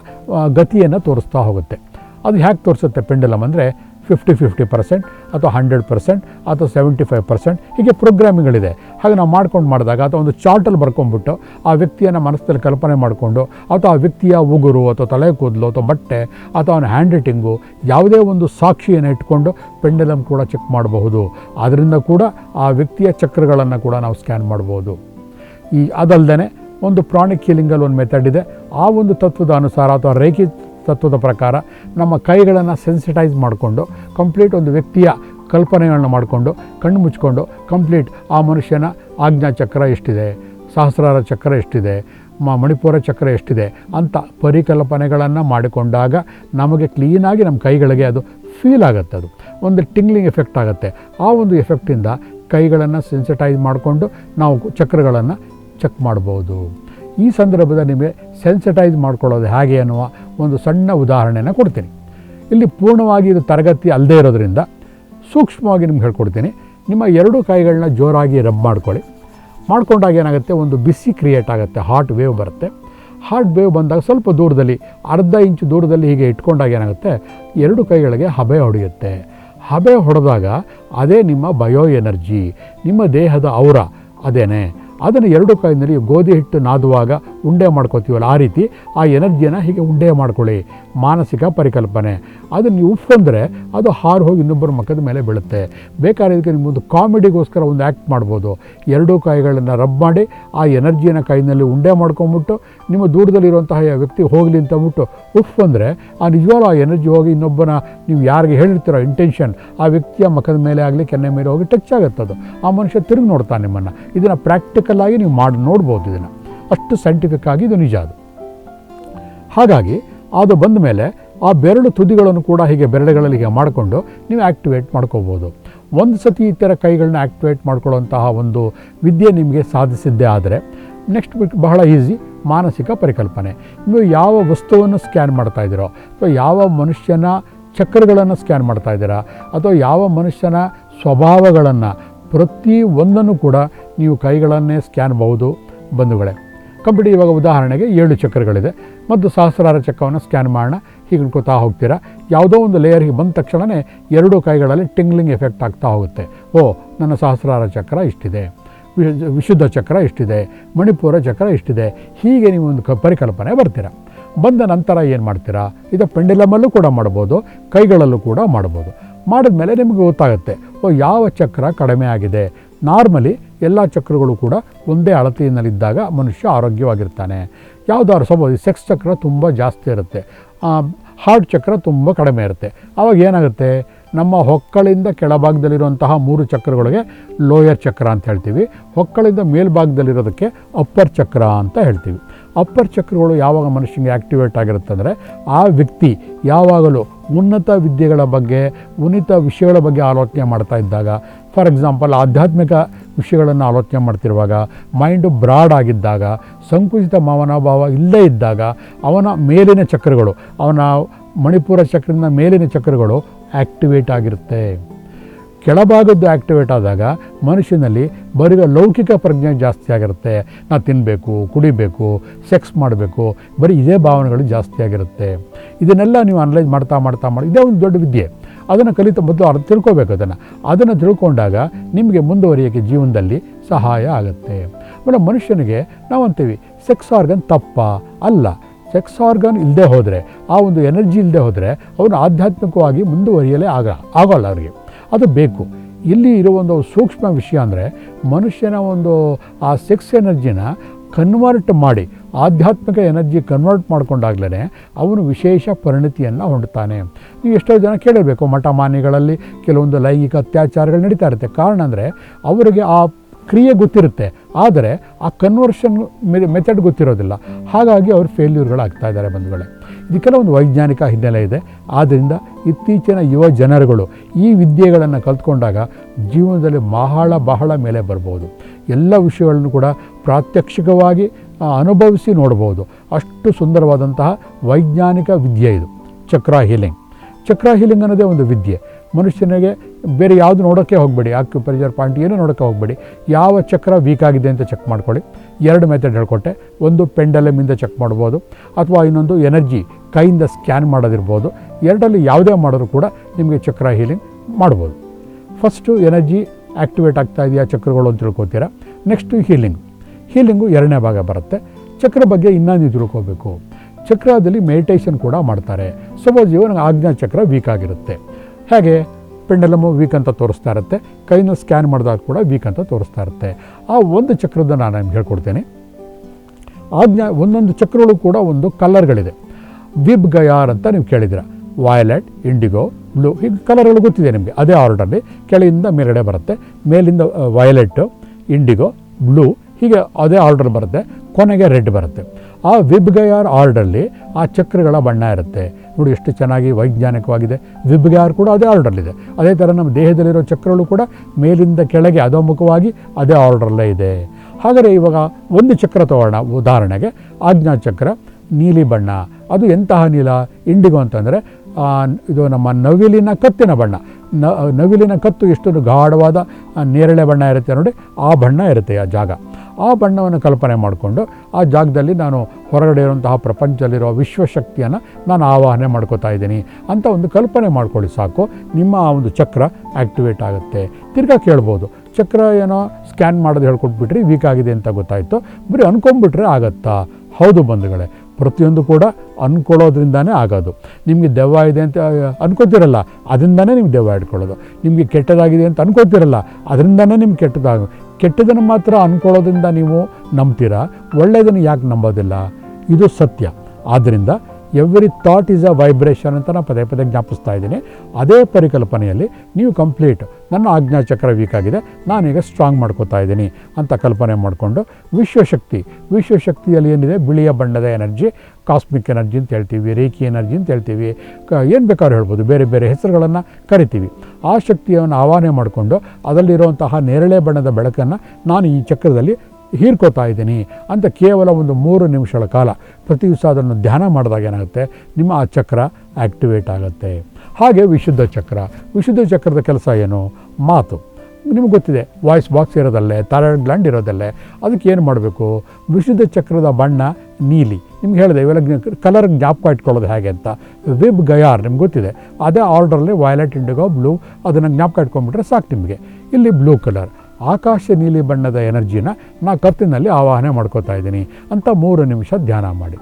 ಗತಿಯನ್ನು ತೋರಿಸ್ತಾ ಹೋಗುತ್ತೆ. ಅದು ಹೇಗೆ ತೋರಿಸುತ್ತೆ ಪೆಂಡಲಮ್ ಅಂದರೆ ಫಿಫ್ಟಿ ಫಿಫ್ಟಿ ಪರ್ಸೆಂಟ್ ಅಥವಾ ಹಂಡ್ರೆಡ್ ಪರ್ಸೆಂಟ್ ಅಥವಾ ಸೆವೆಂಟಿ ಫೈವ್ ಪರ್ಸೆಂಟ್ ಹೀಗೆ ಪ್ರೋಗ್ರಾಮಿಂಗ್ಗಳಿದೆ. ಹಾಗೆ ನಾವು ಮಾಡ್ಕೊಂಡು ಮಾಡಿದಾಗ ಅಥವಾ ಒಂದು ಚಾರ್ಟಲ್ಲಿ ಬರ್ಕೊಂಡ್ಬಿಟ್ಟು ಆ ವ್ಯಕ್ತಿಯನ್ನು ಮನಸ್ಸಲ್ಲಿ ಕಲ್ಪನೆ ಮಾಡಿಕೊಂಡು ಅಥವಾ ಆ ವ್ಯಕ್ತಿಯ ಉಗುರು ಅಥವಾ ತಲೆ ಕೂದಲು ಅಥವಾ ಬಟ್ಟೆ ಅಥವಾ ಅವನ ಹ್ಯಾಂಡ್ ರೈಟಿಂಗು ಯಾವುದೇ ಒಂದು ಸಾಕ್ಷಿಯನ್ನು ಇಟ್ಕೊಂಡು ಪೆಂಡಲಮ್ ಕೂಡ ಚೆಕ್ ಮಾಡಬಹುದು. ಅದರಿಂದ ಕೂಡ ಆ ವ್ಯಕ್ತಿಯ ಚಕ್ರಗಳನ್ನು ಕೂಡ ನಾವು ಸ್ಕ್ಯಾನ್ ಮಾಡ್ಬೋದು ಈ ಅದಲ್ಲದೆ ಒಂದು ಪ್ರಾಣಿಕ್ ಹೀಲಿಂಗಲ್ಲಿ ಒಂದು ಮೆಥಡ್ ಇದೆ. ಆ ಒಂದು ತತ್ವದ ಅನುಸಾರ ಅಥವಾ ರೇಖಿ ತತ್ವದ ಪ್ರಕಾರ ನಮ್ಮ ಕೈಗಳನ್ನು ಸೆನ್ಸಿಟೈಸ್ ಮಾಡಿಕೊಂಡು ಕಂಪ್ಲೀಟ್ ಒಂದು ವ್ಯಕ್ತಿಯ ಕಲ್ಪನೆಗಳನ್ನ ಮಾಡಿಕೊಂಡು, ಕಣ್ಣು ಮುಚ್ಕೊಂಡು ಕಂಪ್ಲೀಟ್ ಆ ಮನುಷ್ಯನ ಆಜ್ಞಾ ಚಕ್ರ ಎಷ್ಟಿದೆ, ಸಹಸ್ರಾರ ಚಕ್ರ ಎಷ್ಟಿದೆ, ಮ ಮಣಿಪುರ ಚಕ್ರ ಎಷ್ಟಿದೆ ಅಂತ ಪರಿಕಲ್ಪನೆಗಳನ್ನು ಮಾಡಿಕೊಂಡಾಗ ನಮಗೆ ಕ್ಲೀನಾಗಿ ನಮ್ಮ ಕೈಗಳಿಗೆ ಅದು ಫೀಲ್ ಆಗುತ್ತೆ ಅದು. ಒಂದು ಟಿಂಗ್ಲಿಂಗ್ ಎಫೆಕ್ಟ್ ಆಗುತ್ತೆ. ಆ ಒಂದು ಎಫೆಕ್ಟಿಂದ ಕೈಗಳನ್ನು ಸೆನ್ಸಿಟೈಸ್ ಮಾಡಿಕೊಂಡು ನಾವು ಚಕ್ರಗಳನ್ನು ಚೆಕ್ ಮಾಡ್ಬೋದು. ಈ ಸಂದರ್ಭದಲ್ಲಿ ನಿಮಗೆ ಸೆನ್ಸಿಟೈಸ್ ಮಾಡ್ಕೊಳ್ಳೋದು ಹೇಗೆ ಅನ್ನುವ ಒಂದು ಸಣ್ಣ ಉದಾಹರಣೆಯನ್ನು ಕೊಡ್ತೀನಿ. ಇಲ್ಲಿ ಪೂರ್ಣವಾಗಿ ಇದು ತರಗತಿ ಅಲ್ಲದೆ ಇರೋದ್ರಿಂದ ಸೂಕ್ಷ್ಮವಾಗಿ ನಿಮ್ಗೆ ಹೇಳ್ಕೊಡ್ತೀನಿ. ನಿಮ್ಮ ಎರಡು ಕೈಗಳನ್ನ ಜೋರಾಗಿ ರಬ್ ಮಾಡ್ಕೊಳ್ಳಿ. ಮಾಡ್ಕೊಂಡಾಗ ಏನಾಗುತ್ತೆ? ಒಂದು ಬಿಸಿ ಕ್ರಿಯೇಟ್ ಆಗುತ್ತೆ. ಹಾಟ್ ವೇವ್ ಬರುತ್ತೆ. ಹಾಟ್ ವೇವ್ ಬಂದಾಗ ಸ್ವಲ್ಪ ದೂರದಲ್ಲಿ, ಅರ್ಧ ಇಂಚು ದೂರದಲ್ಲಿ ಹೀಗೆ ಇಟ್ಕೊಂಡಾಗ ಏನಾಗುತ್ತೆ? ಎರಡು ಕೈಗಳಿಗೆ ಹಬೆ ಹೊಡೆಯುತ್ತೆ. ಹಬೆ ಹೊಡೆದಾಗ ಅದೇ ನಿಮ್ಮ ಬಯೋ ಎನರ್ಜಿ ನಿಮ್ಮ ದೇಹದ ಔರ ಅದೇನೆ? ಅದನ್ನು ಎರಡು ಕೈನಲ್ಲಿ ಗೋಧಿ ಹಿಟ್ಟು ನಾದುವಾಗ ಉಂಡೆ ಮಾಡ್ಕೋತೀವಲ್ಲ, ಆ ರೀತಿ ಆ ಎನರ್ಜಿಯನ್ನು ಹೀಗೆ ಉಂಡೆ ಮಾಡ್ಕೊಳ್ಳಿ, ಮಾನಸಿಕ ಪರಿಕಲ್ಪನೆ. ಅದನ್ನು ನೀವು ಉಪ್ಕೊಂಡ್ರೆ ಅದು ಹಾರು ಹೋಗಿ ಇನ್ನೊಬ್ಬರ ಮಕ್ಕದ ಮೇಲೆ ಬೀಳುತ್ತೆ. ಬೇಕಾದ್ರೆ ಇದಕ್ಕೆ ನಿಮ್ಮೊಂದು ಕಾಮಿಡಿಗೋಸ್ಕರ ಒಂದು ಆ್ಯಕ್ಟ್ ಮಾಡ್ಬೋದು. ಎರಡೂ ಕಾಯಿಗಳನ್ನು ರಬ್ ಮಾಡಿ, ಆ ಎನರ್ಜಿಯನ್ನು ಕೈನಲ್ಲಿ ಉಂಡೆ ಮಾಡ್ಕೊಂಬಿಟ್ಟು, ನಿಮ್ಮ ದೂರದಲ್ಲಿರುವಂತಹ ವ್ಯಕ್ತಿ ಹೋಗಲಿ ಅಂತ ಅಂದ್ಬಿಟ್ಟು ಉಫ್ ಅಂದರೆ ಆ ನಿಜವಾಗ್ಲೂ ಆ ಎನರ್ಜಿ ಹೋಗಿ ಇನ್ನೊಬ್ಬನ ನೀವು ಯಾರಿಗೆ ಹೇಳಿರ್ತೀರೋ ಇಂಟೆನ್ಷನ್ ಆ ವ್ಯಕ್ತಿಯ ಮಖದ ಮೇಲೆ ಆಗಲಿ, ಕೆನ್ನೆ ಮೇಲೆ ಹೋಗಿ ಟಚ್ ಆಗುತ್ತೆ ಅದು ಆ ಮನುಷ್ಯ ತಿರುಗಿ ನೋಡ್ತಾನೆ ನಿಮ್ಮನ್ನು. ಇದನ್ನು ಪ್ರಾಕ್ಟಿಕಲ್ ಆಗಿ ನೀವು ಮಾಡಿ, ನೋಡ್ಬೋದು ಇದನ್ನು. ಅಷ್ಟು ಸೈಂಟಿಫಿಕ್ ಆಗಿ ಇದು ನಿಜ ಅದು. ಹಾಗಾಗಿ ಅದು ಬಂದ ಮೇಲೆ ಆ ಬೆರಳು ತುದಿಗಳನ್ನು ಕೂಡ ಹೀಗೆ ಬೆರಳುಗಳಲ್ಲಿ ಹೀಗೆ ಮಾಡಿಕೊಂಡು ನೀವು ಆ್ಯಕ್ಟಿವೇಟ್ ಮಾಡ್ಕೋಬೋದು. ಒಂದು ಸತಿ ಈ ಥರ ಕೈಗಳನ್ನ ಆ್ಯಕ್ಟಿವೇಟ್ ಮಾಡ್ಕೊಳ್ಳೋಂತಹ ಒಂದು ವಿದ್ಯೆ ನಿಮಗೆ ಸಾಧಿಸಿದ್ದೇ ಆದರೆ ನೆಕ್ಸ್ಟ್ ಬಹಳ ಈಸಿ ಮಾನಸಿಕ ಪರಿಕಲ್ಪನೆ. ನೀವು ಯಾವ ವಸ್ತುವನ್ನು ಸ್ಕ್ಯಾನ್ ಮಾಡ್ತಾ ಇದ್ದೀರೋ ಅಥವಾ ಯಾವ ಮನುಷ್ಯನ ಚಕ್ರಗಳನ್ನು ಸ್ಕ್ಯಾನ್ ಮಾಡ್ತಾ ಇದ್ದೀರಾ ಅಥವಾ ಯಾವ ಮನುಷ್ಯನ ಸ್ವಭಾವಗಳನ್ನು ಪ್ರತಿ ಒಂದನ್ನು ಕೂಡ ನೀವು ಕೈಗಳನ್ನೇ ಸ್ಕ್ಯಾನ್ ಬಹುದು ಬಂಧುಗಳೇ. ಕಂಪ್ಲೀಟ್ ಇವಾಗ ಉದಾಹರಣೆಗೆ ಏಳು ಚಕ್ರಗಳಿದೆ. ಮತ್ತು ಸಹಸ್ರಾರ ಚಕ್ರವನ್ನು ಸ್ಕ್ಯಾನ್ ಮಾಡೋಣ. ಹೀಗೆ ಅನ್ಕೋತಾ ಹೋಗ್ತೀರಾ? ಯಾವುದೋ ಒಂದು ಲೇಯರ್ಗೆ ಬಂದ ತಕ್ಷಣವೇ ಎರಡೂ ಕೈಗಳಲ್ಲಿ ಟಿಂಗ್ಲಿಂಗ್ ಎಫೆಕ್ಟ್ ಆಗ್ತಾ ಹೋಗುತ್ತೆ. ಓ, ನನ್ನ ಸಹಸ್ರಾರ ಚಕ್ರ ಇಷ್ಟಿದೆ. ವಿಶುದ್ಧ ಚಕ್ರ ಇಷ್ಟಿದೆ. ಮಣಿಪುರ ಚಕ್ರ ಇಷ್ಟಿದೆ. ಹೀಗೆ ನೀವು ಒಂದು ಕ, ಪರಿಕಲ್ಪನೆ ಬರ್ತೀರಾ. ಬಂದ ನಂತರ ಏನು ಮಾಡ್ತೀರಾ? ಇದು ಪೆಂಡಿಲಮಲ್ಲೂ ಕೂಡ ಮಾಡ್ಬೋದು, ಕೈಗಳಲ್ಲೂ ಕೂಡ ಮಾಡ್ಬೋದು. ಮಾಡಿದ್ಮೇಲೆ ನಿಮಗೆ ಗೊತ್ತಾಗುತ್ತೆ, ಓ, ಯಾವ ಚಕ್ರ ಕಡಿಮೆ ಆಗಿದೆ. ನಾರ್ಮಲಿ ಎಲ್ಲ ಚಕ್ರಗಳು ಕೂಡ ಒಂದೇ ಅಳತೆಯಲ್ಲಿದ್ದಾಗ ಮನುಷ್ಯ ಆರೋಗ್ಯವಾಗಿರ್ತಾನೆ. ಯಾವುದಾದ್ರು ಸಪೋಸ್ ಸೆಕ್ಸ್ ಚಕ್ರ ತುಂಬ ಜಾಸ್ತಿ ಇರುತ್ತೆ. ಹಾರ್ಟ್ ಚಕ್ರ ತುಂಬ ಕಡಿಮೆ ಇರುತ್ತೆ. ಆವಾಗ ಏನಾಗುತ್ತೆ? ನಮ್ಮ ಹೊಕ್ಕಳಿಂದ ಕೆಳಭಾಗದಲ್ಲಿರುವಂತಹ ಮೂರು ಚಕ್ರಗಳಿಗೆ ಲೋಯರ್ ಚಕ್ರ ಅಂತ ಹೇಳ್ತೀವಿ. ಹೊಕ್ಕಳಿಂದ ಮೇಲ್ಭಾಗದಲ್ಲಿರೋದಕ್ಕೆ ಅಪ್ಪರ್ ಚಕ್ರ ಅಂತ ಹೇಳ್ತೀವಿ. ಅಪ್ಪರ್ ಚಕ್ರಗಳು ಯಾವಾಗ ಮನುಷ್ಯನಿಗೆ ಆ್ಯಕ್ಟಿವೇಟ್ ಆಗಿರುತ್ತೆ ಅಂದರೆ ಆ ವ್ಯಕ್ತಿ ಯಾವಾಗಲೂ ಉನ್ನತ ವಿದ್ಯೆಗಳ ಬಗ್ಗೆ, ಉನ್ನತ ವಿಷಯಗಳ ಬಗ್ಗೆ ಆಲೋಚನೆ ಮಾಡ್ತಾ ಇದ್ದಾಗ ಫಾರ್ ಎಕ್ಸಾಂಪಲ್, ಆಧ್ಯಾತ್ಮಿಕ ವಿಷಯಗಳನ್ನು ಆಲೋಚನೆ ಮಾಡ್ತಿರುವಾಗ ಮೈಂಡು ಬ್ರಾಡ್ ಆಗಿದ್ದಾಗ, ಸಂಕುಚಿತ ಮನೋಭಾವ ಇಲ್ಲದೇ ಇದ್ದಾಗ, ಅವನ ಮೇಲಿನ ಚಕ್ರಗಳು, ಅವನ ಮಣಿಪುರ ಚಕ್ರದಿಂದ ಮೇಲಿನ ಚಕ್ರಗಳು ಆ್ಯಕ್ಟಿವೇಟ್ ಆಗಿರುತ್ತೆ. ಕೆಳಭಾಗದ್ದು ಆ್ಯಕ್ಟಿವೇಟ್ ಆದಾಗ, ಮನುಷ್ಯನಲ್ಲಿ ಬರೀ ಲೌಕಿಕ ಪ್ರಜ್ಞೆ ಜಾಸ್ತಿ ಆಗಿರುತ್ತೆ. ನಾ ತಿನ್ನಬೇಕು ಕುಡಿಬೇಕು ಸೆಕ್ಸ್ ಮಾಡಬೇಕು, ಬರೀ ಇದೇ ಭಾವನೆಗಳು ಜಾಸ್ತಿ ಆಗಿರುತ್ತೆ. ಇದನ್ನೆಲ್ಲ ನೀವು ಅನಲೈಸ್ ಮಾಡ್ತಾ ಮಾಡ್ತಾ ಮಾಡಿ, ಇದೇ ಒಂದು ದೊಡ್ಡ ವಿದ್ಯೆ. ಅದನ್ನು ಕಲಿತ ಮೊದಲು ಅರ್ಥ ತಿಳ್ಕೊಬೇಕು ಅದನ್ನು. ಅದನ್ನು ತಿಳ್ಕೊಂಡಾಗ ನಿಮಗೆ ಮುಂದುವರಿಯೋಕ್ಕೆ ಜೀವನದಲ್ಲಿ ಸಹಾಯ ಆಗುತ್ತೆ. ಆಮೇಲೆ ಮನುಷ್ಯನಿಗೆ ನಾವು ಅಂತೀವಿ ಸೆಕ್ಸ್ ಆರ್ಗನ್ ತಪ್ಪ? ಅಲ್ಲ ಸೆಕ್ಸ್ ಆರ್ಗನ್ ಇಲ್ಲದೆ ಹೋದರೆ, ಆ ಒಂದು ಎನರ್ಜಿ ಇಲ್ಲದೆ ಹೋದರೆ ಅವನು ಆಧ್ಯಾತ್ಮಿಕವಾಗಿ ಮುಂದುವರಿಯಲೇ ಆಗ, ಆಗೋಲ್ಲ ಅವರಿಗೆ. ಅದು ಬೇಕು. ಇಲ್ಲಿ ಇರುವ ಒಂದು ಸೂಕ್ಷ್ಮ ವಿಷಯ ಅಂದರೆ ಮನುಷ್ಯನ ಒಂದು ಆ ಸೆಕ್ಸ್ ಎನರ್ಜಿನ ಕನ್ವರ್ಟ್ ಮಾಡಿ ಆಧ್ಯಾತ್ಮಿಕ ಎನರ್ಜಿ ಕನ್ವರ್ಟ್ ಮಾಡ್ಕೊಂಡಾಗ್ಲೇ ಅವನು ವಿಶೇಷ ಪರಿಣತಿಯನ್ನು ಹೊಂಡ್ತಾನೆ ನೀವು ಎಷ್ಟೋ ಜನ ಕೇಳಿರಬೇಕು ಮಠ ಮಾನ್ಯಗಳಲ್ಲಿ ಕೆಲವೊಂದು ಲೈಂಗಿಕ ಅತ್ಯಾಚಾರಗಳು ನಡೀತಾ ಇರುತ್ತೆ. ಕಾರಣ ಅಂದರೆ ಅವರಿಗೆ ಆ ಕ್ರಿಯೆ ಗೊತ್ತಿರುತ್ತೆ. ಆದರೆ ಆ ಕನ್ವರ್ಷನ್ ಮೆಥಡ್ ಗೊತ್ತಿರೋದಿಲ್ಲ. ಹಾಗಾಗಿ ಅವರು ಫೇಲ್ಯೂರ್ಗಳಾಗ್ತಾ ಇದ್ದಾರೆ ಬಂಧುಗಳೇ. ಇದಕ್ಕೆಲ್ಲ ಒಂದು ವೈಜ್ಞಾನಿಕ ಹಿನ್ನೆಲೆ ಇದೆ. ಆದ್ದರಿಂದ ಇತ್ತೀಚಿನ ಯುವ ಜನರುಗಳು ಈ ವಿದ್ಯೆಗಳನ್ನು ಕಲ್ತ್ಕೊಂಡಾಗ ಜೀವನದಲ್ಲಿ ಬಹಳ ಬಹಳ ಮೇಲೆ ಬರ್ಬೋದು. ಎಲ್ಲ ವಿಷಯಗಳನ್ನು ಕೂಡ ಪ್ರಾತ್ಯಕ್ಷಿಕವಾಗಿ ಅನುಭವಿಸಿ ನೋಡ್ಬೋದು. ಅಷ್ಟು ಸುಂದರವಾದಂತಹ ವೈಜ್ಞಾನಿಕ ವಿದ್ಯೆ ಇದು, ಚಕ್ರ ಹೀಲಿಂಗ್. ಚಕ್ರ ಹೀಲಿಂಗ್ ಅನ್ನೋದೇ ಒಂದು ವಿದ್ಯೆ. ಮನುಷ್ಯನಿಗೆ ಬೇರೆ ಯಾವುದು ನೋಡೋಕ್ಕೆ ಹೋಗಬೇಡಿ, ಆಕ್ಯುಪ್ರೆಷರ್ ಪಾಯಿಂಟ್ ಏನೂ ನೋಡೋಕ್ಕೆ ಹೋಗಬೇಡಿ. ಯಾವ ಚಕ್ರ ವೀಕ್ ಆಗಿದೆ ಅಂತ ಚೆಕ್ ಮಾಡ್ಕೊಳ್ಳಿ. ಎರಡು ಮೆಥಡ್ ಹೇಳ್ಕೊಟ್ಟೆ. ಒಂದು ಪೆಂಡಲಮಿಂದ ಚೆಕ್ ಮಾಡ್ಬೋದು, ಅಥವಾ ಇನ್ನೊಂದು ಎನರ್ಜಿ ಕೈಯಿಂದ ಸ್ಕ್ಯಾನ್ ಮಾಡೋದಿರ್ಬೋದು. ಎರಡರಲ್ಲಿ ಯಾವುದೇ ಮಾಡಿದ್ರು ಕೂಡ ನಿಮಗೆ ಚಕ್ರ ಹೀಲಿಂಗ್ ಮಾಡ್ಬೋದು. ಫಸ್ಟು ಎನರ್ಜಿ ಆ್ಯಕ್ಟಿವೇಟ್ ಆಗ್ತಾ ಇದೆಯಾ ಚಕ್ರಗಳು ಅಂತ ತಿಳ್ಕೊತೀರಾ. Next healing. ಹೀಲಿಂಗು ಎರಡನೇ ಭಾಗ ಬರುತ್ತೆ. ಚಕ್ರ ಬಗ್ಗೆ ಇನ್ನೂ ತಿಳ್ಕೋಬೇಕು ಚಕ್ರದಲ್ಲಿ ಮೆಡಿಟೇಷನ್ ಕೂಡ ಮಾಡ್ತಾರೆ. ಸಪೋಸ್ ಇವಾಗ ಆಜ್ಞಾ ಚಕ್ರ ವೀಕ್ ಆಗಿರುತ್ತೆ. ಹಾಗೆ? ಪೆಂಡಲಮು ವೀಕ್ ಅಂತ ತೋರಿಸ್ತಾ ಇರುತ್ತೆ. ಕೈನ ಸ್ಕ್ಯಾನ್ ಮಾಡಿದಾಗ ಕೂಡ ವೀಕ್ ಅಂತ ತೋರಿಸ್ತಾ ಇರುತ್ತೆ. ಆ ಒಂದು ಚಕ್ರದ ನಾನು ನಿಮ್ಗೆ ಹೇಳ್ಕೊಡ್ತೇನೆ. ಆಜ್ಞಾ ಒಂದೊಂದು ಚಕ್ರಗಳು ಕೂಡ ಒಂದು ಕಲರ್ಗಳಿದೆ ವಿಬ್ ಗಯಾರ್ ಅಂತ ನೀವು ಕೇಳಿದಿರ ವಾಯ್ಲೆಟ್ ಇಂಡಿಗೋ ಬ್ಲೂ ಹೀಗೆ ಕಲರ್ಗಳು ಗೊತ್ತಿದೆ ನಿಮಗೆ. ಅದೇ ಆರ್ಡರ್ಲಿ ಕೆಳಗಿಂದ ಮೇಲ್ಗಡೆ ಬರುತ್ತೆ. ಮೇಲಿಂದ ವಯಲೆಟ್ಟು ಇಂಡಿಗೋ ಬ್ಲೂ ಹೀಗೆ ಅದೇ ಆರ್ಡರ್ ಬರುತ್ತೆ, ಕೊನೆಗೆ ರೆಡ್ ಬರುತ್ತೆ. ಆ ವಿಬ್ಗಯಾರ್ ಆರ್ಡರ್ಲಿ ಆ ಚಕ್ರಗಳ ಬಣ್ಣ ಇರುತ್ತೆ. ನೋಡಿ ಎಷ್ಟು ಚೆನ್ನಾಗಿ ವೈಜ್ಞಾನಿಕವಾಗಿದೆ. ವಿಬ್ಗಯಾರ್ ಕೂಡ ಅದೇ ಆರ್ಡರ್ಲಿದೆ ಅದೇ ಥರ ನಮ್ಮ ದೇಹದಲ್ಲಿರೋ ಚಕ್ರಗಳು ಕೂಡ ಮೇಲಿಂದ ಕೆಳಗೆ ಅಧೋಮುಖವಾಗಿ ಅದೇ ಆರ್ಡರ್ಲೇ ಇದೆ. ಹಾಗಾದರೆ ಇವಾಗ ಒಂದು ಚಕ್ರ ತಗೋಣ. ಉದಾಹರಣೆಗೆ ಆಜ್ಞಾ ಚಕ್ರ, ನೀಲಿ ಬಣ್ಣ. ಅದು ಎಂತಹ ನೀಲ? ಇಂಡಿಗೋ ಅಂತಂದರೆ ಇದು ನಮ್ಮ ನವಿಲಿನ ಕತ್ತಿನ ಬಣ್ಣ. ನವಿಲಿನ ಕತ್ತು ಎಷ್ಟೊಂದು ಗಾಢವಾದ ನೇರಳೆ ಬಣ್ಣ ಇರುತ್ತೆ ನೋಡಿ, ಆ ಬಣ್ಣ ಇರುತ್ತೆ ಆ ಜಾಗ. ಆ ಬಣ್ಣವನ್ನು ಕಲ್ಪನೆ ಮಾಡಿಕೊಂಡು ಆ ಜಾಗದಲ್ಲಿ ನಾನು ಹೊರಗಡೆ ಇರುವಂತಹ ಪ್ರಪಂಚದಲ್ಲಿರೋ ವಿಶ್ವಶಕ್ತಿಯನ್ನು ನಾನು ಆವಾಹನೆ ಮಾಡ್ಕೋತಾ ಇದ್ದೀನಿ ಅಂತ ಒಂದು ಕಲ್ಪನೆ ಮಾಡ್ಕೊಳ್ಳಿ ಸಾಕು. ನಿಮ್ಮ ಆ ಒಂದು ಚಕ್ರ ಆ್ಯಕ್ಟಿವೇಟ್ ಆಗುತ್ತೆ. ತಿರ್ಗಾ ಕೇಳ್ಬೋದು. ಚಕ್ರ ಏನೋ ಸ್ಕ್ಯಾನ್ ಮಾಡೋದು ಹೇಳ್ಕೊಟ್ಬಿಟ್ರಿ ವೀಕ್ ಆಗಿದೆ ಅಂತ ಗೊತ್ತಾಯಿತು. ಬರೀ ಅಂದ್ಕೊಂಡ್ಬಿಟ್ರೆ ಆಗತ್ತಾ? ಹೌದು ಬಂಧುಗಳೇ, ಪ್ರತಿಯೊಂದು ಕೂಡ ಅನ್ಕೊಳ್ಳೋದ್ರಿಂದನೇ ಆಗೋದು. ನಿಮಗೆ ದೆವ್ವ ಇದೆ ಅಂತ ಅನ್ಕೋತಿರಲ್ಲ, ಅದರಿಂದನೇ ನಿಮ್ಗೆ ದೆವ್ವ ಇಟ್ಕೊಳ್ಳೋದು ನಿಮಗೆ ಕೆಟ್ಟದಾಗಿದೆ ಅಂತ ಅನ್ಕೋತಿರಲ್ಲ, ಅದರಿಂದನೇ ನಿಮ್ಗೆ ಕೆಟ್ಟದಾಗ ಕೆಟ್ಟದನ್ನು ಮಾತ್ರ ಅನ್ಕೊಳ್ಳೋದ್ರಿಂದ ನೀವು ನಂಬ್ತೀರಾ? ಒಳ್ಳೆಯದನ್ನು ಯಾಕೆ ನಂಬೋದಿಲ್ಲ? ಇದು ಸತ್ಯ. ಆದ್ದರಿಂದ every thought is a vibration ಅಂತ ನಾನು ಪದೇ ಪದೇ ಜ್ಞಾಪಿಸ್ತಾ ಇದ್ದೀನಿ. ಅದೇ ಪರಿಕಲ್ಪನೆಯಲ್ಲಿ ನೀವು ಕಂಪ್ಲೀಟ್ ನನ್ನ ಆಜ್ಞಾ ಚಕ್ರ ವೀಕ್ ಆಗಿದೆ, ನಾನೀಗ ಸ್ಟ್ರಾಂಗ್ ಮಾಡ್ಕೋತಾ ಇದ್ದೀನಿ ಅಂತ ಕಲ್ಪನೆ ಮಾಡಿಕೊಂಡು ವಿಶ್ವಶಕ್ತಿ, ವಿಶ್ವಶಕ್ತಿಯಲ್ಲಿ ಏನಿದೆ? ಬಿಳಿಯ ಬಣ್ಣದ ಎನರ್ಜಿ ಕಾಸ್ಮಿಕ್ ಎನರ್ಜಿ ಅಂತ ಹೇಳ್ತೀವಿ ರೇಖಿ ಎನರ್ಜಿ ಅಂತ ಹೇಳ್ತೀವಿ. ಕ, ಏನು ಬೇಕಾದ್ರೂ ಹೇಳ್ಬೋದು, ಬೇರೆ ಬೇರೆ ಹೆಸರುಗಳನ್ನು ಕರಿತೀವಿ. ಆ ಶಕ್ತಿಯನ್ನು ಆವಾಹನೆ ಮಾಡಿಕೊಂಡು ಅದರಲ್ಲಿರುವಂತಹ ನೇರಳೆ ಬಣ್ಣದ ಬೆಳಕನ್ನು ನಾನು ಈ ಚಕ್ರದಲ್ಲಿ ಹೀರ್ಕೋತಾ ಇದ್ದೀನಿ ಅಂತ ಕೇವಲ ಒಂದು ಮೂರು ನಿಮಿಷಗಳ ಕಾಲ ಪ್ರತಿ ದಿವಸ ಅದನ್ನು ಧ್ಯಾನ ಮಾಡಿದಾಗ ಏನಾಗುತ್ತೆ? ನಿಮ್ಮ ಆ ಚಕ್ರ ಆ್ಯಕ್ಟಿವೇಟ್ ಆಗುತ್ತೆ. ಹಾಗೆ ವಿಶುದ್ಧ ಚಕ್ರ. ವಿಶುದ್ಧ ಚಕ್ರದ ಕೆಲಸ ಏನು? ಮಾತು. ನಿಮ್ಗೆ ಗೊತ್ತಿದೆ, ವಾಯ್ಸ್ ಬಾಕ್ಸ್ ಇರೋದಲ್ಲೇ, ಥೈರಾಯ್ಡ್ ಗ್ಲ್ಯಾಂಡ್ ಇರೋದಲ್ಲೇ, ಅದಕ್ಕೆ ಏನು ಮಾಡಬೇಕು? ವಿಶುದ್ಧ ಚಕ್ರದ ಬಣ್ಣ ನೀಲಿ. ನಿಮ್ಗೆ ಹೇಳಿದೆ, ಇವೆಲ್ಲ ಕಲರ್ ಜ್ಞಾಪಕ ಇಟ್ಕೊಳ್ಳೋದು ಹೇಗೆ ಅಂತ. ವಿಬ್ ಗಯಾರ್, ನಿಮ್ಗೆ ಗೊತ್ತಿದೆ. ಅದೇ ಆರ್ಡ್ರಲ್ಲಿ ವಯಲೆಟ್ ಇಂಡಿಗೋ, ಬ್ಲೂ, ಅದನ್ನು ಜ್ಞಾಪಕ ಇಟ್ಕೊಂಡ್ಬಿಟ್ರೆ ಸಾಕು ನಿಮಗೆ. ಇಲ್ಲಿ ಬ್ಲೂ ಕಲರ್. ಆಕಾಶ ನೀಲಿ ಬಣ್ಣದ ಎನರ್ಜಿನ ನಾ ಕತ್ತಿನಲ್ಲಿ ಆವಾಹನೆ ಮಾಡ್ಕೋತಾ ಇದ್ದೀನಿ. ಅಂತ ಮೂರು ನಿಮಿಷ ಧ್ಯಾನ ಮಾಡಿ.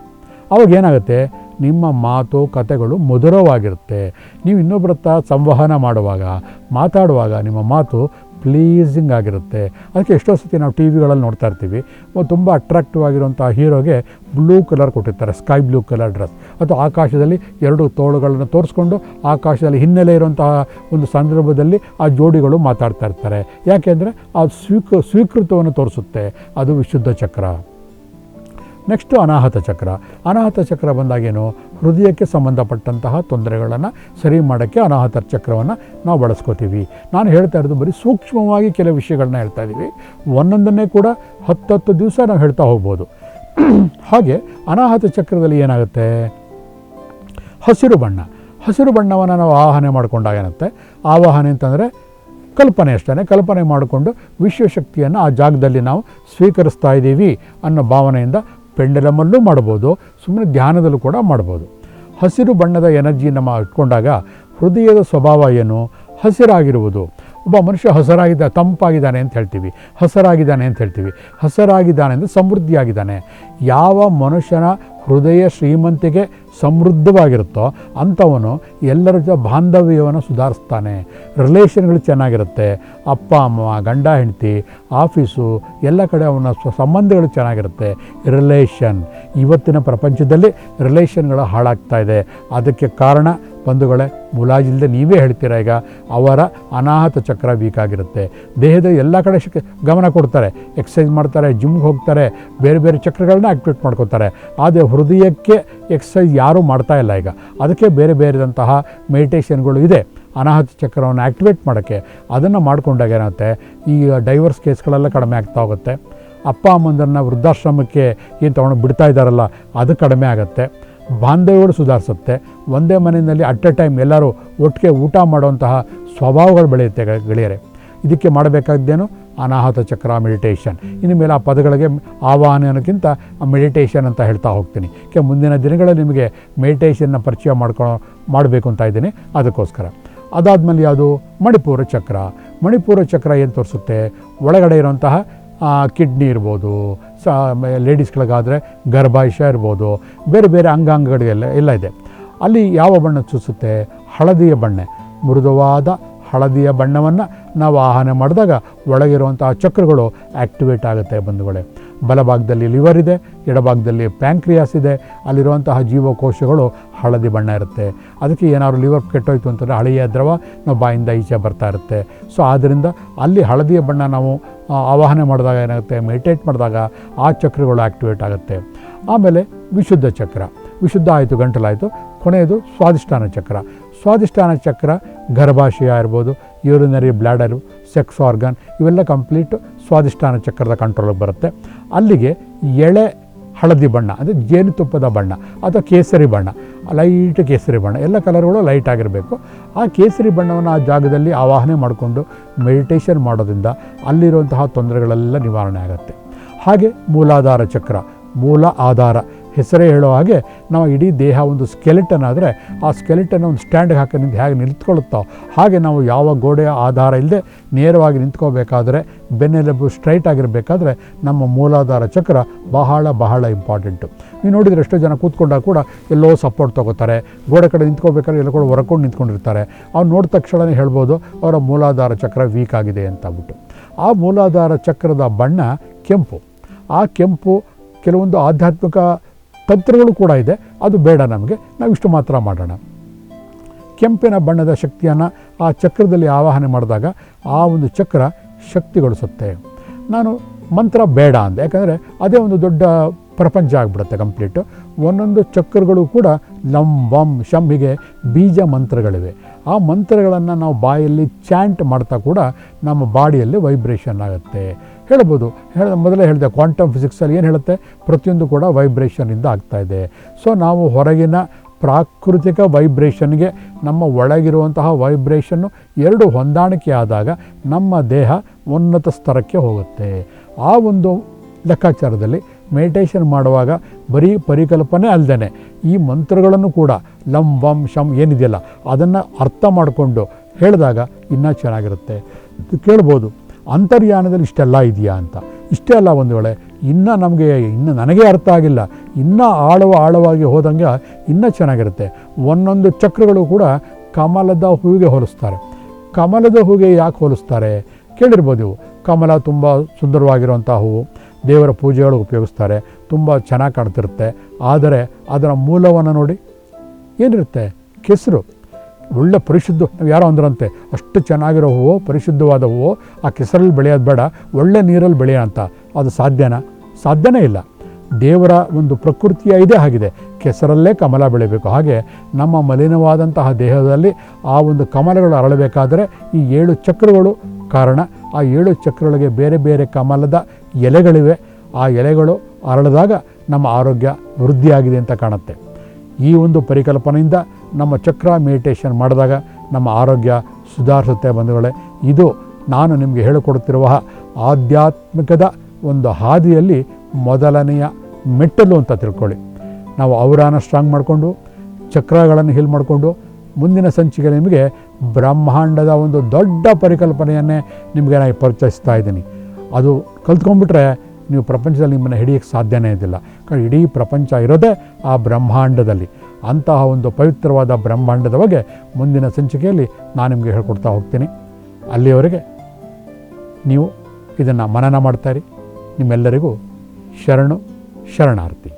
ಅವಾಗ ಏನಾಗುತ್ತೆ? ನಿಮ್ಮ ಮಾತು, ಕತೆಗಳು ಮಧುರವಾಗಿರುತ್ತೆ. ನೀವು ಇನ್ನೊಬ್ಬರ ಹತ್ರ ಸಂವಹನ ಮಾಡುವಾಗ, ಮಾತಾಡುವಾಗ ನಿಮ್ಮ ಮಾತು ಪ್ಲೀಸಿಂಗ್ ಆಗಿರುತ್ತೆ. ಅದಕ್ಕೆ ಎಷ್ಟೋ ಸತಿ ನಾವು ಟಿ ವಿಗಳಲ್ಲಿ ನೋಡ್ತಾ ಇರ್ತೀವಿ. ತುಂಬ ಅಟ್ರಾಕ್ಟಿವ್ ಆಗಿರುವಂಥ ಹೀರೋಗೆ ಬ್ಲೂ ಕಲರ್ ಕೊಟ್ಟಿರ್ತಾರೆ ಸ್ಕೈ ಬ್ಲೂ ಕಲರ್ ಡ್ರೆಸ್ ಅಥವಾ ಆಕಾಶದಲ್ಲಿ ಎರಡು ತೋಳುಗಳನ್ನು ತೋರಿಸ್ಕೊಂಡು ಆಕಾಶದಲ್ಲಿ ಹಿನ್ನೆಲೆ ಇರುವಂತಹ ಒಂದು ಸಂದರ್ಭದಲ್ಲಿ ಆ ಜೋಡಿಗಳು ಮಾತಾಡ್ತಾ ಇರ್ತಾರೆ. ಯಾಕೆಂದರೆ ಆ ಸ್ವೀಕ, ಸ್ವೀಕೃತವನ್ನು ತೋರಿಸುತ್ತೆ. ಅದು ವಿಶುದ್ಧ ಚಕ್ರ. ನೆಕ್ಸ್ಟು ಅನಾಹತ ಚಕ್ರ. ಅನಾಹತ ಚಕ್ರ ಬಂದಾಗೇನು ಹೃದಯಕ್ಕೆ ಸಂಬಂಧಪಟ್ಟಂತಹ ತೊಂದರೆಗಳನ್ನು ಸರಿ ಮಾಡೋಕ್ಕೆ ಅನಾಹತ ಚಕ್ರವನ್ನು ನಾವು ಬಳಸ್ಕೋತೀವಿ. ನಾನು ಹೇಳ್ತಾ ಇರೋದು ಬರೀ ಸೂಕ್ಷ್ಮವಾಗಿ ಕೆಲವು ವಿಷಯಗಳನ್ನ ಹೇಳ್ತಾ ಇದ್ದೀವಿ ಒಂದೊಂದನ್ನೇ ಕೂಡ ಹತ್ತತ್ತು ದಿವಸ ನಾವು ಹೇಳ್ತಾ ಹೋಗ್ಬೋದು. ಹಾಗೆ ಅನಾಹತ ಚಕ್ರದಲ್ಲಿ ಏನಾಗುತ್ತೆ? ಹಸಿರು ಬಣ್ಣ. ಹಸಿರು ಬಣ್ಣವನ್ನು ನಾವು ಆವಾಹನೆ ಮಾಡಿಕೊಂಡಾಗ ಏನತ್ತೆ ಆವಾಹನೆ ಅಂತಂದರೆ ಕಲ್ಪನೆ ಅಷ್ಟೇ ಕಲ್ಪನೆ ಮಾಡಿಕೊಂಡು ವಿಶ್ವಶಕ್ತಿಯನ್ನು ಆ ಜಾಗದಲ್ಲಿ ನಾವು ಸ್ವೀಕರಿಸ್ತಾ ಇದ್ದೀವಿ ಅನ್ನೋ ಭಾವನೆಯಿಂದ ಪೆಂಡಲಮಲ್ಲೂ ಮಾಡ್ಬೋದು ಸುಮ್ಮನೆ ಧ್ಯಾನದಲ್ಲೂ ಕೂಡ ಮಾಡ್ಬೋದು. ಹಸಿರು ಬಣ್ಣದ ಎನರ್ಜಿ ನಮ್ಮ ಇಟ್ಕೊಂಡಾಗ ಹೃದಯದ ಸ್ವಭಾವ ಏನು? ಹಸಿರಾಗಿರುವುದು. ಒಬ್ಬ ಮನುಷ್ಯ ಹಸರಾಗಿದ್ದ, ತಂಪಾಗಿದ್ದಾನೆ ಅಂತ ಹೇಳ್ತೀವಿ. ಹಸರಾಗಿದ್ದಾನೆ ಅಂತ ಹೇಳ್ತೀವಿ. ಹಸರಾಗಿದ್ದಾನೆ ಅಂದರೆ ಸಮೃದ್ಧಿಯಾಗಿದ್ದಾನೆ. ಯಾವ ಮನುಷ್ಯನ ಹೃದಯ ಶ್ರೀಮಂತಿಗೆ ಸಮೃದ್ಧವಾಗಿರುತ್ತೋ ಅಂಥವನು ಎಲ್ಲರ ಜೊತೆ ಬಾಂಧವ್ಯವನ್ನು ಸುಧಾರಿಸ್ತಾನೆ. ರಿಲೇಷನ್ಗಳು ಚೆನ್ನಾಗಿರುತ್ತೆ. ಅಪ್ಪ, ಅಮ್ಮ, ಗಂಡ, ಹೆಂಡತಿ, ಆಫೀಸು ಎಲ್ಲ ಕಡೆ ಅವನ ಸ್ವ ಸಂಬಂಧಗಳು ಚೆನ್ನಾಗಿರುತ್ತೆ. ರಿಲೇಷನ್. ಇವತ್ತಿನ ಪ್ರಪಂಚದಲ್ಲಿ ರಿಲೇಷನ್ಗಳು ಹಾಳಾಗ್ತಾ ಇದೆ. ಅದಕ್ಕೆ ಕಾರಣ ಬಂಧುಗಳೇ ಮುಲಾಜಿಲ್ಲದೆ ನೀವೇ ಹೇಳ್ತೀರಾ ಈಗ? ಅವರ ಅನಾಹತ ಚಕ್ರ ವೀಕ್ ಆಗಿರುತ್ತೆ. ದೇಹದ ಎಲ್ಲ ಕಡೆ ಗಮನ ಕೊಡ್ತಾರೆ ಎಕ್ಸಸೈಸ್ ಮಾಡ್ತಾರೆ ಜಿಮ್ಗೆ ಹೋಗ್ತಾರೆ, ಬೇರೆ ಬೇರೆ ಚಕ್ರಗಳನ್ನ ಆ್ಯಕ್ಟಿವೇಟ್ ಮಾಡ್ಕೋತಾರೆ. ಆದರೆ ಹೃದಯಕ್ಕೆ ಎಕ್ಸಸೈಸ್ ಯಾರೂ ಮಾಡ್ತಾ ಇಲ್ಲ ಈಗ. ಅದಕ್ಕೆ ಬೇರೆ ಬೇರೆದಂತಹ ಮೆಡಿಟೇಷನ್ಗಳು ಇದೆ, ಅನಾಹತ ಚಕ್ರವನ್ನು ಆ್ಯಕ್ಟಿವೇಟ್ ಮಾಡೋಕ್ಕೆ. ಅದನ್ನು ಮಾಡಿಕೊಂಡಾಗ ಏನಾಗುತ್ತೆ? ಈ ಡೈವರ್ಸ್ ಕೇಸ್ಗಳೆಲ್ಲ ಕಡಿಮೆ ಆಗ್ತಾ ಹೋಗುತ್ತೆ. ಅಪ್ಪ ಅಮ್ಮಂದನ್ನು ವೃದ್ಧಾಶ್ರಮಕ್ಕೆ ಏನು ತೊಗೊಂಡು ಬಿಡ್ತಾ ಇದ್ದಾರಲ್ಲ, ಅದು ಕಡಿಮೆ ಆಗುತ್ತೆ. ಬಾಂಧವ್ಯಗಳು ಸುಧಾರಿಸುತ್ತೆ. ಒಂದೇ ಮನೆಯಲ್ಲಿ ಅಟ್ ಎ ಟೈಮ್ ಎಲ್ಲರೂ ಒಟ್ಟಿಗೆ ಊಟ ಮಾಡುವಂತಹ ಸ್ವಭಾವಗಳು ಬೆಳೆಯುತ್ತೆ ಗೆಳೆಯರೆ. ಇದಕ್ಕೆ ಮಾಡಬೇಕಾದ್ದೇನು ಅನಾಹತ ಚಕ್ರ ಮೆಡಿಟೇಷನ್ ಇನ್ನು ಮೇಲೆ ಆ ಪದಗಳಿಗೆ ಆವಾಹನೆ ಅನ್ನೋಕ್ಕಿಂತ ಮೆಡಿಟೇಷನ್ ಅಂತ ಹೇಳ್ತಾ ಹೋಗ್ತೀನಿ. ಕೆ, ಮುಂದಿನ ದಿನಗಳಲ್ಲಿ ನಿಮಗೆ ಮೆಡಿಟೇಷನ್ನ ಪರಿಚಯ ಮಾಡ್ಕೊಳ, ಮಾಡಬೇಕು ಅಂತ ಇದ್ದೀನಿ. ಅದಕ್ಕೋಸ್ಕರ. ಅದಾದಮೇಲೆ ಯಾವುದು? ಮಣಿಪುರ ಚಕ್ರ. ಮಣಿಪುರ ಚಕ್ರ ಏನು ತೋರಿಸುತ್ತೆ? ಒಳಗಡೆ ಇರುವಂತಹ ಕಿಡ್ನಿ ಇರ್ಬೋದು. ಸ ಲೇಡೀಸ್ಗಳಿಗಾದರೆ ಗರ್ಭಾಶಯ ಇರ್ಬೋದು, ಬೇರೆ ಬೇರೆ ಅಂಗಾಂಗಗಳಿಗೆಲ್ಲ ಎಲ್ಲ ಇದೆ. ಅಲ್ಲಿ ಯಾವ ಬಣ್ಣ ಚೂಸುತ್ತೆ? ಹಳದಿಯ ಬಣ್ಣ. ಮೃದುವಾದ ಹಳದಿಯ ಬಣ್ಣವನ್ನು ನಾವು ಆಹ್ವಾನ ಮಾಡಿದಾಗ ಒಳಗಿರುವಂತಹ ಚಕ್ರಗಳು ಆ್ಯಕ್ಟಿವೇಟ್ ಆಗುತ್ತೆ ಬಂಧುಗಳೇ. ಬಲಭಾಗದಲ್ಲಿ ಲಿವರ್ ಇದೆ, ಎಡಭಾಗದಲ್ಲಿ ಪ್ಯಾಂಕ್ರಿಯಾಸ್ ಇದೆ. ಅಲ್ಲಿರುವಂತಹ ಜೀವಕೋಶಗಳು ಹಳದಿ ಬಣ್ಣ ಇರುತ್ತೆ. ಅದಕ್ಕೆ ಏನಾದ್ರು ಲಿವರ್ ಕೆಟ್ಟೋಯ್ತು ಅಂತಂದರೆ ಹಳೆಯ ದ್ರವ ನಾವು ಬಾಯಿಂದ ಈಚೆ ಬರ್ತಾ ಇರುತ್ತೆ. ಸೊ ಆದ್ದರಿಂದ ಅಲ್ಲಿ ಹಳದಿಯ ಬಣ್ಣ ನಾವು ಆವಾಹನೆ ಮಾಡಿದಾಗ ಏನಾಗುತ್ತೆ ಮೆಡಿಟೇಟ್ ಮಾಡಿದಾಗ ಆ ಚಕ್ರಗಳು ಆ್ಯಕ್ಟಿವೇಟ್ ಆಗುತ್ತೆ. ಆಮೇಲೆ ವಿಶುದ್ಧ ಚಕ್ರ. ವಿಶುದ್ಧ ಆಯಿತು, ಗಂಟಲಾಯಿತು. ಕೊನೆಯದು ಸ್ವಾದಿಷ್ಠಾನ ಚಕ್ರ. ಸ್ವಾದಿಷ್ಠಾನ ಚಕ್ರ ಗರ್ಭಾಶಯ ಇರ್ಬೋದು ಯೂರಿನರಿ ಬ್ಲ್ಯಾಡರು ಸೆಕ್ಸ್ ಆರ್ಗನ್ ಇವೆಲ್ಲ ಕಂಪ್ಲೀಟ್ ಸ್ವಾದಿಷ್ಠಾನ ಚಕ್ರದ ಕಂಟ್ರೋಲಿಗೆ ಬರುತ್ತೆ. ಅಲ್ಲಿಗೆ ಎಳೆ ಹಳದಿ ಬಣ್ಣ, ಅಂದರೆ ಜೇನುತುಪ್ಪದ ಬಣ್ಣ ಅಥವಾ ಕೇಸರಿ ಬಣ್ಣ ಲೈಟ್ ಕೇಸರಿ ಬಣ್ಣ, ಎಲ್ಲ ಕಲರ್ಗಳು ಲೈಟ್ ಆಗಿರಬೇಕು. ಆ ಕೇಸರಿ ಬಣ್ಣವನ್ನು ಆ ಜಾಗದಲ್ಲಿ ಆವಾಹನೆ ಮಾಡಿಕೊಂಡು ಮೆಡಿಟೇಷನ್ ಮಾಡೋದ್ರಿಂದ ಅಲ್ಲಿರುವಂತಹ ತೊಂದರೆಗಳೆಲ್ಲ ನಿವಾರಣೆ ಆಗುತ್ತೆ. ಹಾಗೆ ಮೂಲಾಧಾರ ಚಕ್ರ, ಮೂಲ ಆಧಾರ ಹೆಸರೇ ಹೇಳೋ ಹಾಗೆ ನಾವು ಇಡೀ ದೇಹ ಒಂದು ಸ್ಕೆಲೆಟನ್ ಆದರೆ ಆ ಸ್ಕೆಲೆಟನ್ ಒಂದು ಸ್ಟ್ಯಾಂಡ್ಗೆ ಹಾಕಿ ನಿಂತು ಹೇಗೆ ನಿಂತ್ಕೊಳ್ಳುತ್ತೋ ಹಾಗೆ ನಾವು ಯಾವ ಗೋಡೆಯ ಆಧಾರ ಇಲ್ಲದೆ ನೇರವಾಗಿ ನಿಂತ್ಕೋಬೇಕಾದ್ರೆ ಬೆನ್ನೆಲುಬು ಸ್ಟ್ರೈಟ್ ಆಗಿರಬೇಕಾದ್ರೆ ನಮ್ಮ ಮೂಲಾಧಾರ ಚಕ್ರ ಬಹಳ ಬಹಳ ಇಂಪಾರ್ಟೆಂಟು ನೀವು ನೋಡಿದರೆ ಎಷ್ಟೋ ಜನ ಕೂತ್ಕೊಂಡಾಗ ಕೂಡ ಎಲ್ಲೋ ಸಪೋರ್ಟ್ ತೊಗೋತಾರೆ, ಗೋಡೆ ಕಡೆ ನಿಂತ್ಕೋಬೇಕಾದ್ರೆ ಎಲ್ಲ ಕೂಡ ಹೊರಕೊಂಡು ನಿಂತ್ಕೊಂಡಿರ್ತಾರೆ. ಅವ್ರು ನೋಡಿದ ತಕ್ಷಣವೇ ಹೇಳ್ಬೋದು, ಅವರ ಮೂಲಾಧಾರ ಚಕ್ರ ವೀಕ್ ಆಗಿದೆ ಅಂತ ಬಿಟ್ಟು ಆ ಮೂಲಾಧಾರ ಚಕ್ರದ ಬಣ್ಣ ಕೆಂಪು. ಆ ಕೆಂಪು ಕೆಲವೊಂದು ಆಧ್ಯಾತ್ಮಿಕ ತಂತ್ರಗಳು ಕೂಡ ಇದೆ. ಅದು ಬೇಡ ನಮಗೆ. ನಾವು ಇಷ್ಟು ಮಾತ್ರ ಮಾಡೋಣ. ಕೆಂಪಿನ ಬಣ್ಣದ ಶಕ್ತಿಯನ್ನು ಆ ಚಕ್ರದಲ್ಲಿ ಆವಾಹನೆ ಮಾಡಿದಾಗ ಆ ಒಂದು ಚಕ್ರ ಶಕ್ತಿಗೊಳಿಸುತ್ತೆ. ನಾನು ಮಂತ್ರ ಬೇಡ ಅಂದೆ. ಯಾಕಂದರೆ ಅದೇ ಒಂದು ದೊಡ್ಡ ಪ್ರಪಂಚ ಆಗಿಬಿಡುತ್ತೆ ಕಂಪ್ಲೀಟು ಒಂದೊಂದು ಚಕ್ರಗಳು ಕೂಡ ಲಂ, ವಂ, ಶಂ ಹೀಗೆ ಬೀಜ ಮಂತ್ರಗಳಿವೆ. ಆ ಮಂತ್ರಗಳನ್ನು ನಾವು ಬಾಯಲ್ಲಿ ಚಾಂಟ್ ಮಾಡ್ತಾ ಕೂಡ ನಮ್ಮ ಬಾಡಿಯಲ್ಲಿ ವೈಬ್ರೇಷನ್ ಆಗುತ್ತೆ. ಹೇಳ್ಬೋದು. ಹೇಳ ಮೊದಲೇ ಹೇಳಿದೆ ಕ್ವಾಂಟಮ್ ಫಿಸಿಕ್ಸಲ್ಲಿ ಏನು ಹೇಳುತ್ತೆ? ಪ್ರತಿಯೊಂದು ಕೂಡ ವೈಬ್ರೇಷನಿಂದ ಆಗ್ತಾ ಇದೆ. ಸೊ ನಾವು ಹೊರಗಿನ ಪ್ರಾಕೃತಿಕ ವೈಬ್ರೇಷನ್ಗೆ ನಮ್ಮ ಒಳಗಿರುವಂತಹ ವೈಬ್ರೇಷನ್ನು ಎರಡು ಹೊಂದಾಣಿಕೆ ಆದಾಗ ನಮ್ಮ ದೇಹ ಉನ್ನತ ಸ್ತರಕ್ಕೆ ಹೋಗುತ್ತೆ. ಆ ಒಂದು ಲೆಕ್ಕಾಚಾರದಲ್ಲಿ ಮೆಡಿಟೇಷನ್ ಮಾಡುವಾಗ ಬರೀ ಪರಿಕಲ್ಪನೆ ಅಲ್ಲದೆ ಈ ಮಂತ್ರಗಳನ್ನು ಕೂಡ ಲಂ, ವಂ, ಶಂ ಏನಿದೆಯಲ್ಲ, ಅದನ್ನು ಅರ್ಥ ಮಾಡಿಕೊಂಡು ಹೇಳಿದಾಗ ಇನ್ನೂ ಚೆನ್ನಾಗಿರುತ್ತೆ. ಕೇಳ್ಬೋದು. ಅಂತರ್ಯಾನದಲ್ಲಿ ಇಷ್ಟೆಲ್ಲ ಇದೆಯಾ ಅಂತ. ಇಷ್ಟೇ ಅಲ್ಲ ಒಂದು ವೇಳೆ, ಇನ್ನೂ ನಮಗೆ, ಇನ್ನು ನನಗೆ ಅರ್ಥ ಆಗಿಲ್ಲ, ಇನ್ನೂ ಆಳವ ಆಳವಾಗಿ ಹೋದಂಗೆ ಇನ್ನೂ ಚೆನ್ನಾಗಿರುತ್ತೆ. ಒಂದೊಂದು ಚಕ್ರಗಳು ಕೂಡ ಕಮಲದ ಹೂವಿಗೆ ಹೋಲಿಸ್ತಾರೆ. ಕಮಲದ ಹೂವಿಗೆ ಯಾಕೆ ಹೋಲಿಸ್ತಾರೆ? ಕೇಳಿರ್ಬೋದು ಕಮಲ ತುಂಬ ಸುಂದರವಾಗಿರುವಂಥ ಹೂವು. ದೇವರ ಪೂಜೆಗಳು ಉಪಯೋಗಿಸ್ತಾರೆ. ತುಂಬ ಚೆನ್ನಾಗಿ ಕಾಣ್ತಿರುತ್ತೆ. ಆದರೆ ಅದರ ಮೂಲವನ್ನು ನೋಡಿ ಏನಿರುತ್ತೆ? ಕೆಸರು. ಒಳ್ಳೆ ಪರಿಶುದ್ಧ ನಾವು ಯಾರೋ ಅಂದ್ರಂತೆ, ಅಷ್ಟು ಚೆನ್ನಾಗಿರೋ ಹೂವು, ಪರಿಶುದ್ಧವಾದ ಹೂವು, ಆ ಕೆಸರಲ್ಲಿ ಬೆಳೆಯೋದು ಬೇಡ, ಒಳ್ಳೆ ನೀರಲ್ಲಿ ಬೆಳೆಯೋ ಅಂತ. ಅದು ಸಾಧ್ಯನಾ? ಸಾಧ್ಯನೇ ಇಲ್ಲ. ದೇವರ ಒಂದು ಪ್ರಕೃತಿಯ ಇದೇ ಆಗಿದೆ. ಕೆಸರಲ್ಲೇ ಕಮಲ ಬೆಳಿಬೇಕು. ಹಾಗೆ ನಮ್ಮ ಮಲಿನವಾದಂತಹ ದೇಹದಲ್ಲಿ ಆ ಒಂದು ಕಮಲಗಳು ಅರಳಬೇಕಾದರೆ ಈ ಏಳು ಚಕ್ರಗಳು ಕಾರಣ. ಆ ಏಳು ಚಕ್ರಗಳಿಗೆ ಬೇರೆ ಬೇರೆ ಕಮಲದ ಎಲೆಗಳಿವೆ. ಆ ಎಲೆಗಳು ಅರಳಿದಾಗ ನಮ್ಮ ಆರೋಗ್ಯ ವೃದ್ಧಿಯಾಗಿದೆ ಅಂತ ಕಾಣುತ್ತೆ. ಈ ಒಂದು ಪರಿಕಲ್ಪನೆಯಿಂದ ನಮ್ಮ ಚಕ್ರ ಮೆಡಿಟೇಷನ್ ಮಾಡಿದಾಗ ನಮ್ಮ ಆರೋಗ್ಯ ಸುಧಾರಿಸುತ್ತೆ ಬಂಧುಗಳೇ. ಇದು ನಾನು ನಿಮಗೆ ಹೇಳಿಕೊಡುತ್ತಿರುವ ಆಧ್ಯಾತ್ಮಿಕದ ಒಂದು ಹಾದಿಯಲ್ಲಿ ಮೊದಲನೆಯ ಮೆಟ್ಟಲು ಅಂತ ತಿಳ್ಕೊಳ್ಳಿ. ನಾವು ಅವರಾನ ಸ್ಟ್ರಾಂಗ್ ಮಾಡಿಕೊಂಡು, ಚಕ್ರಗಳನ್ನು ಹೀಲ್ ಮಾಡಿಕೊಂಡು, ಮುಂದಿನ ಸಂಚಿಕೆ ನಿಮಗೆ ಬ್ರಹ್ಮಾಂಡದ ಒಂದು ದೊಡ್ಡ ಪರಿಕಲ್ಪನೆಯನ್ನೇ ನಿಮಗೆ ನಾನು ಪರಿಚಯಿಸ್ತಾ ಇದ್ದೀನಿ. ಅದು ಕಲ್ತ್ಕೊಂಡ್ಬಿಟ್ರೆ ನೀವು ಪ್ರಪಂಚದಲ್ಲಿ ನಿಮ್ಮನ್ನು ಹಿಡಿಯೋಕ್ಕೆ ಸಾಧ್ಯನೇ ಇದ್ದಿಲ್ಲ. ಇಡೀ ಪ್ರಪಂಚ ಇರೋದೇ ಆ ಬ್ರಹ್ಮಾಂಡದಲ್ಲಿ. ಅಂತಹ ಒಂದು ಪವಿತ್ರವಾದ ಬ್ರಹ್ಮಾಂಡದ ಬಗ್ಗೆ ಮುಂದಿನ ಸಂಚಿಕೆಯಲ್ಲಿ ನಾನು ನಿಮಗೆ ಹೇಳ್ಕೊಡ್ತಾ ಹೋಗ್ತೀನಿ. ಅಲ್ಲಿಯವರೆಗೆ ನೀವು ಇದನ್ನು ಮನನ ಮಾಡ್ತಾಯಿರಿ ನಿಮ್ಮೆಲ್ಲರಿಗೂ ಶರಣು, ಶರಣಾರ್ಥಿ.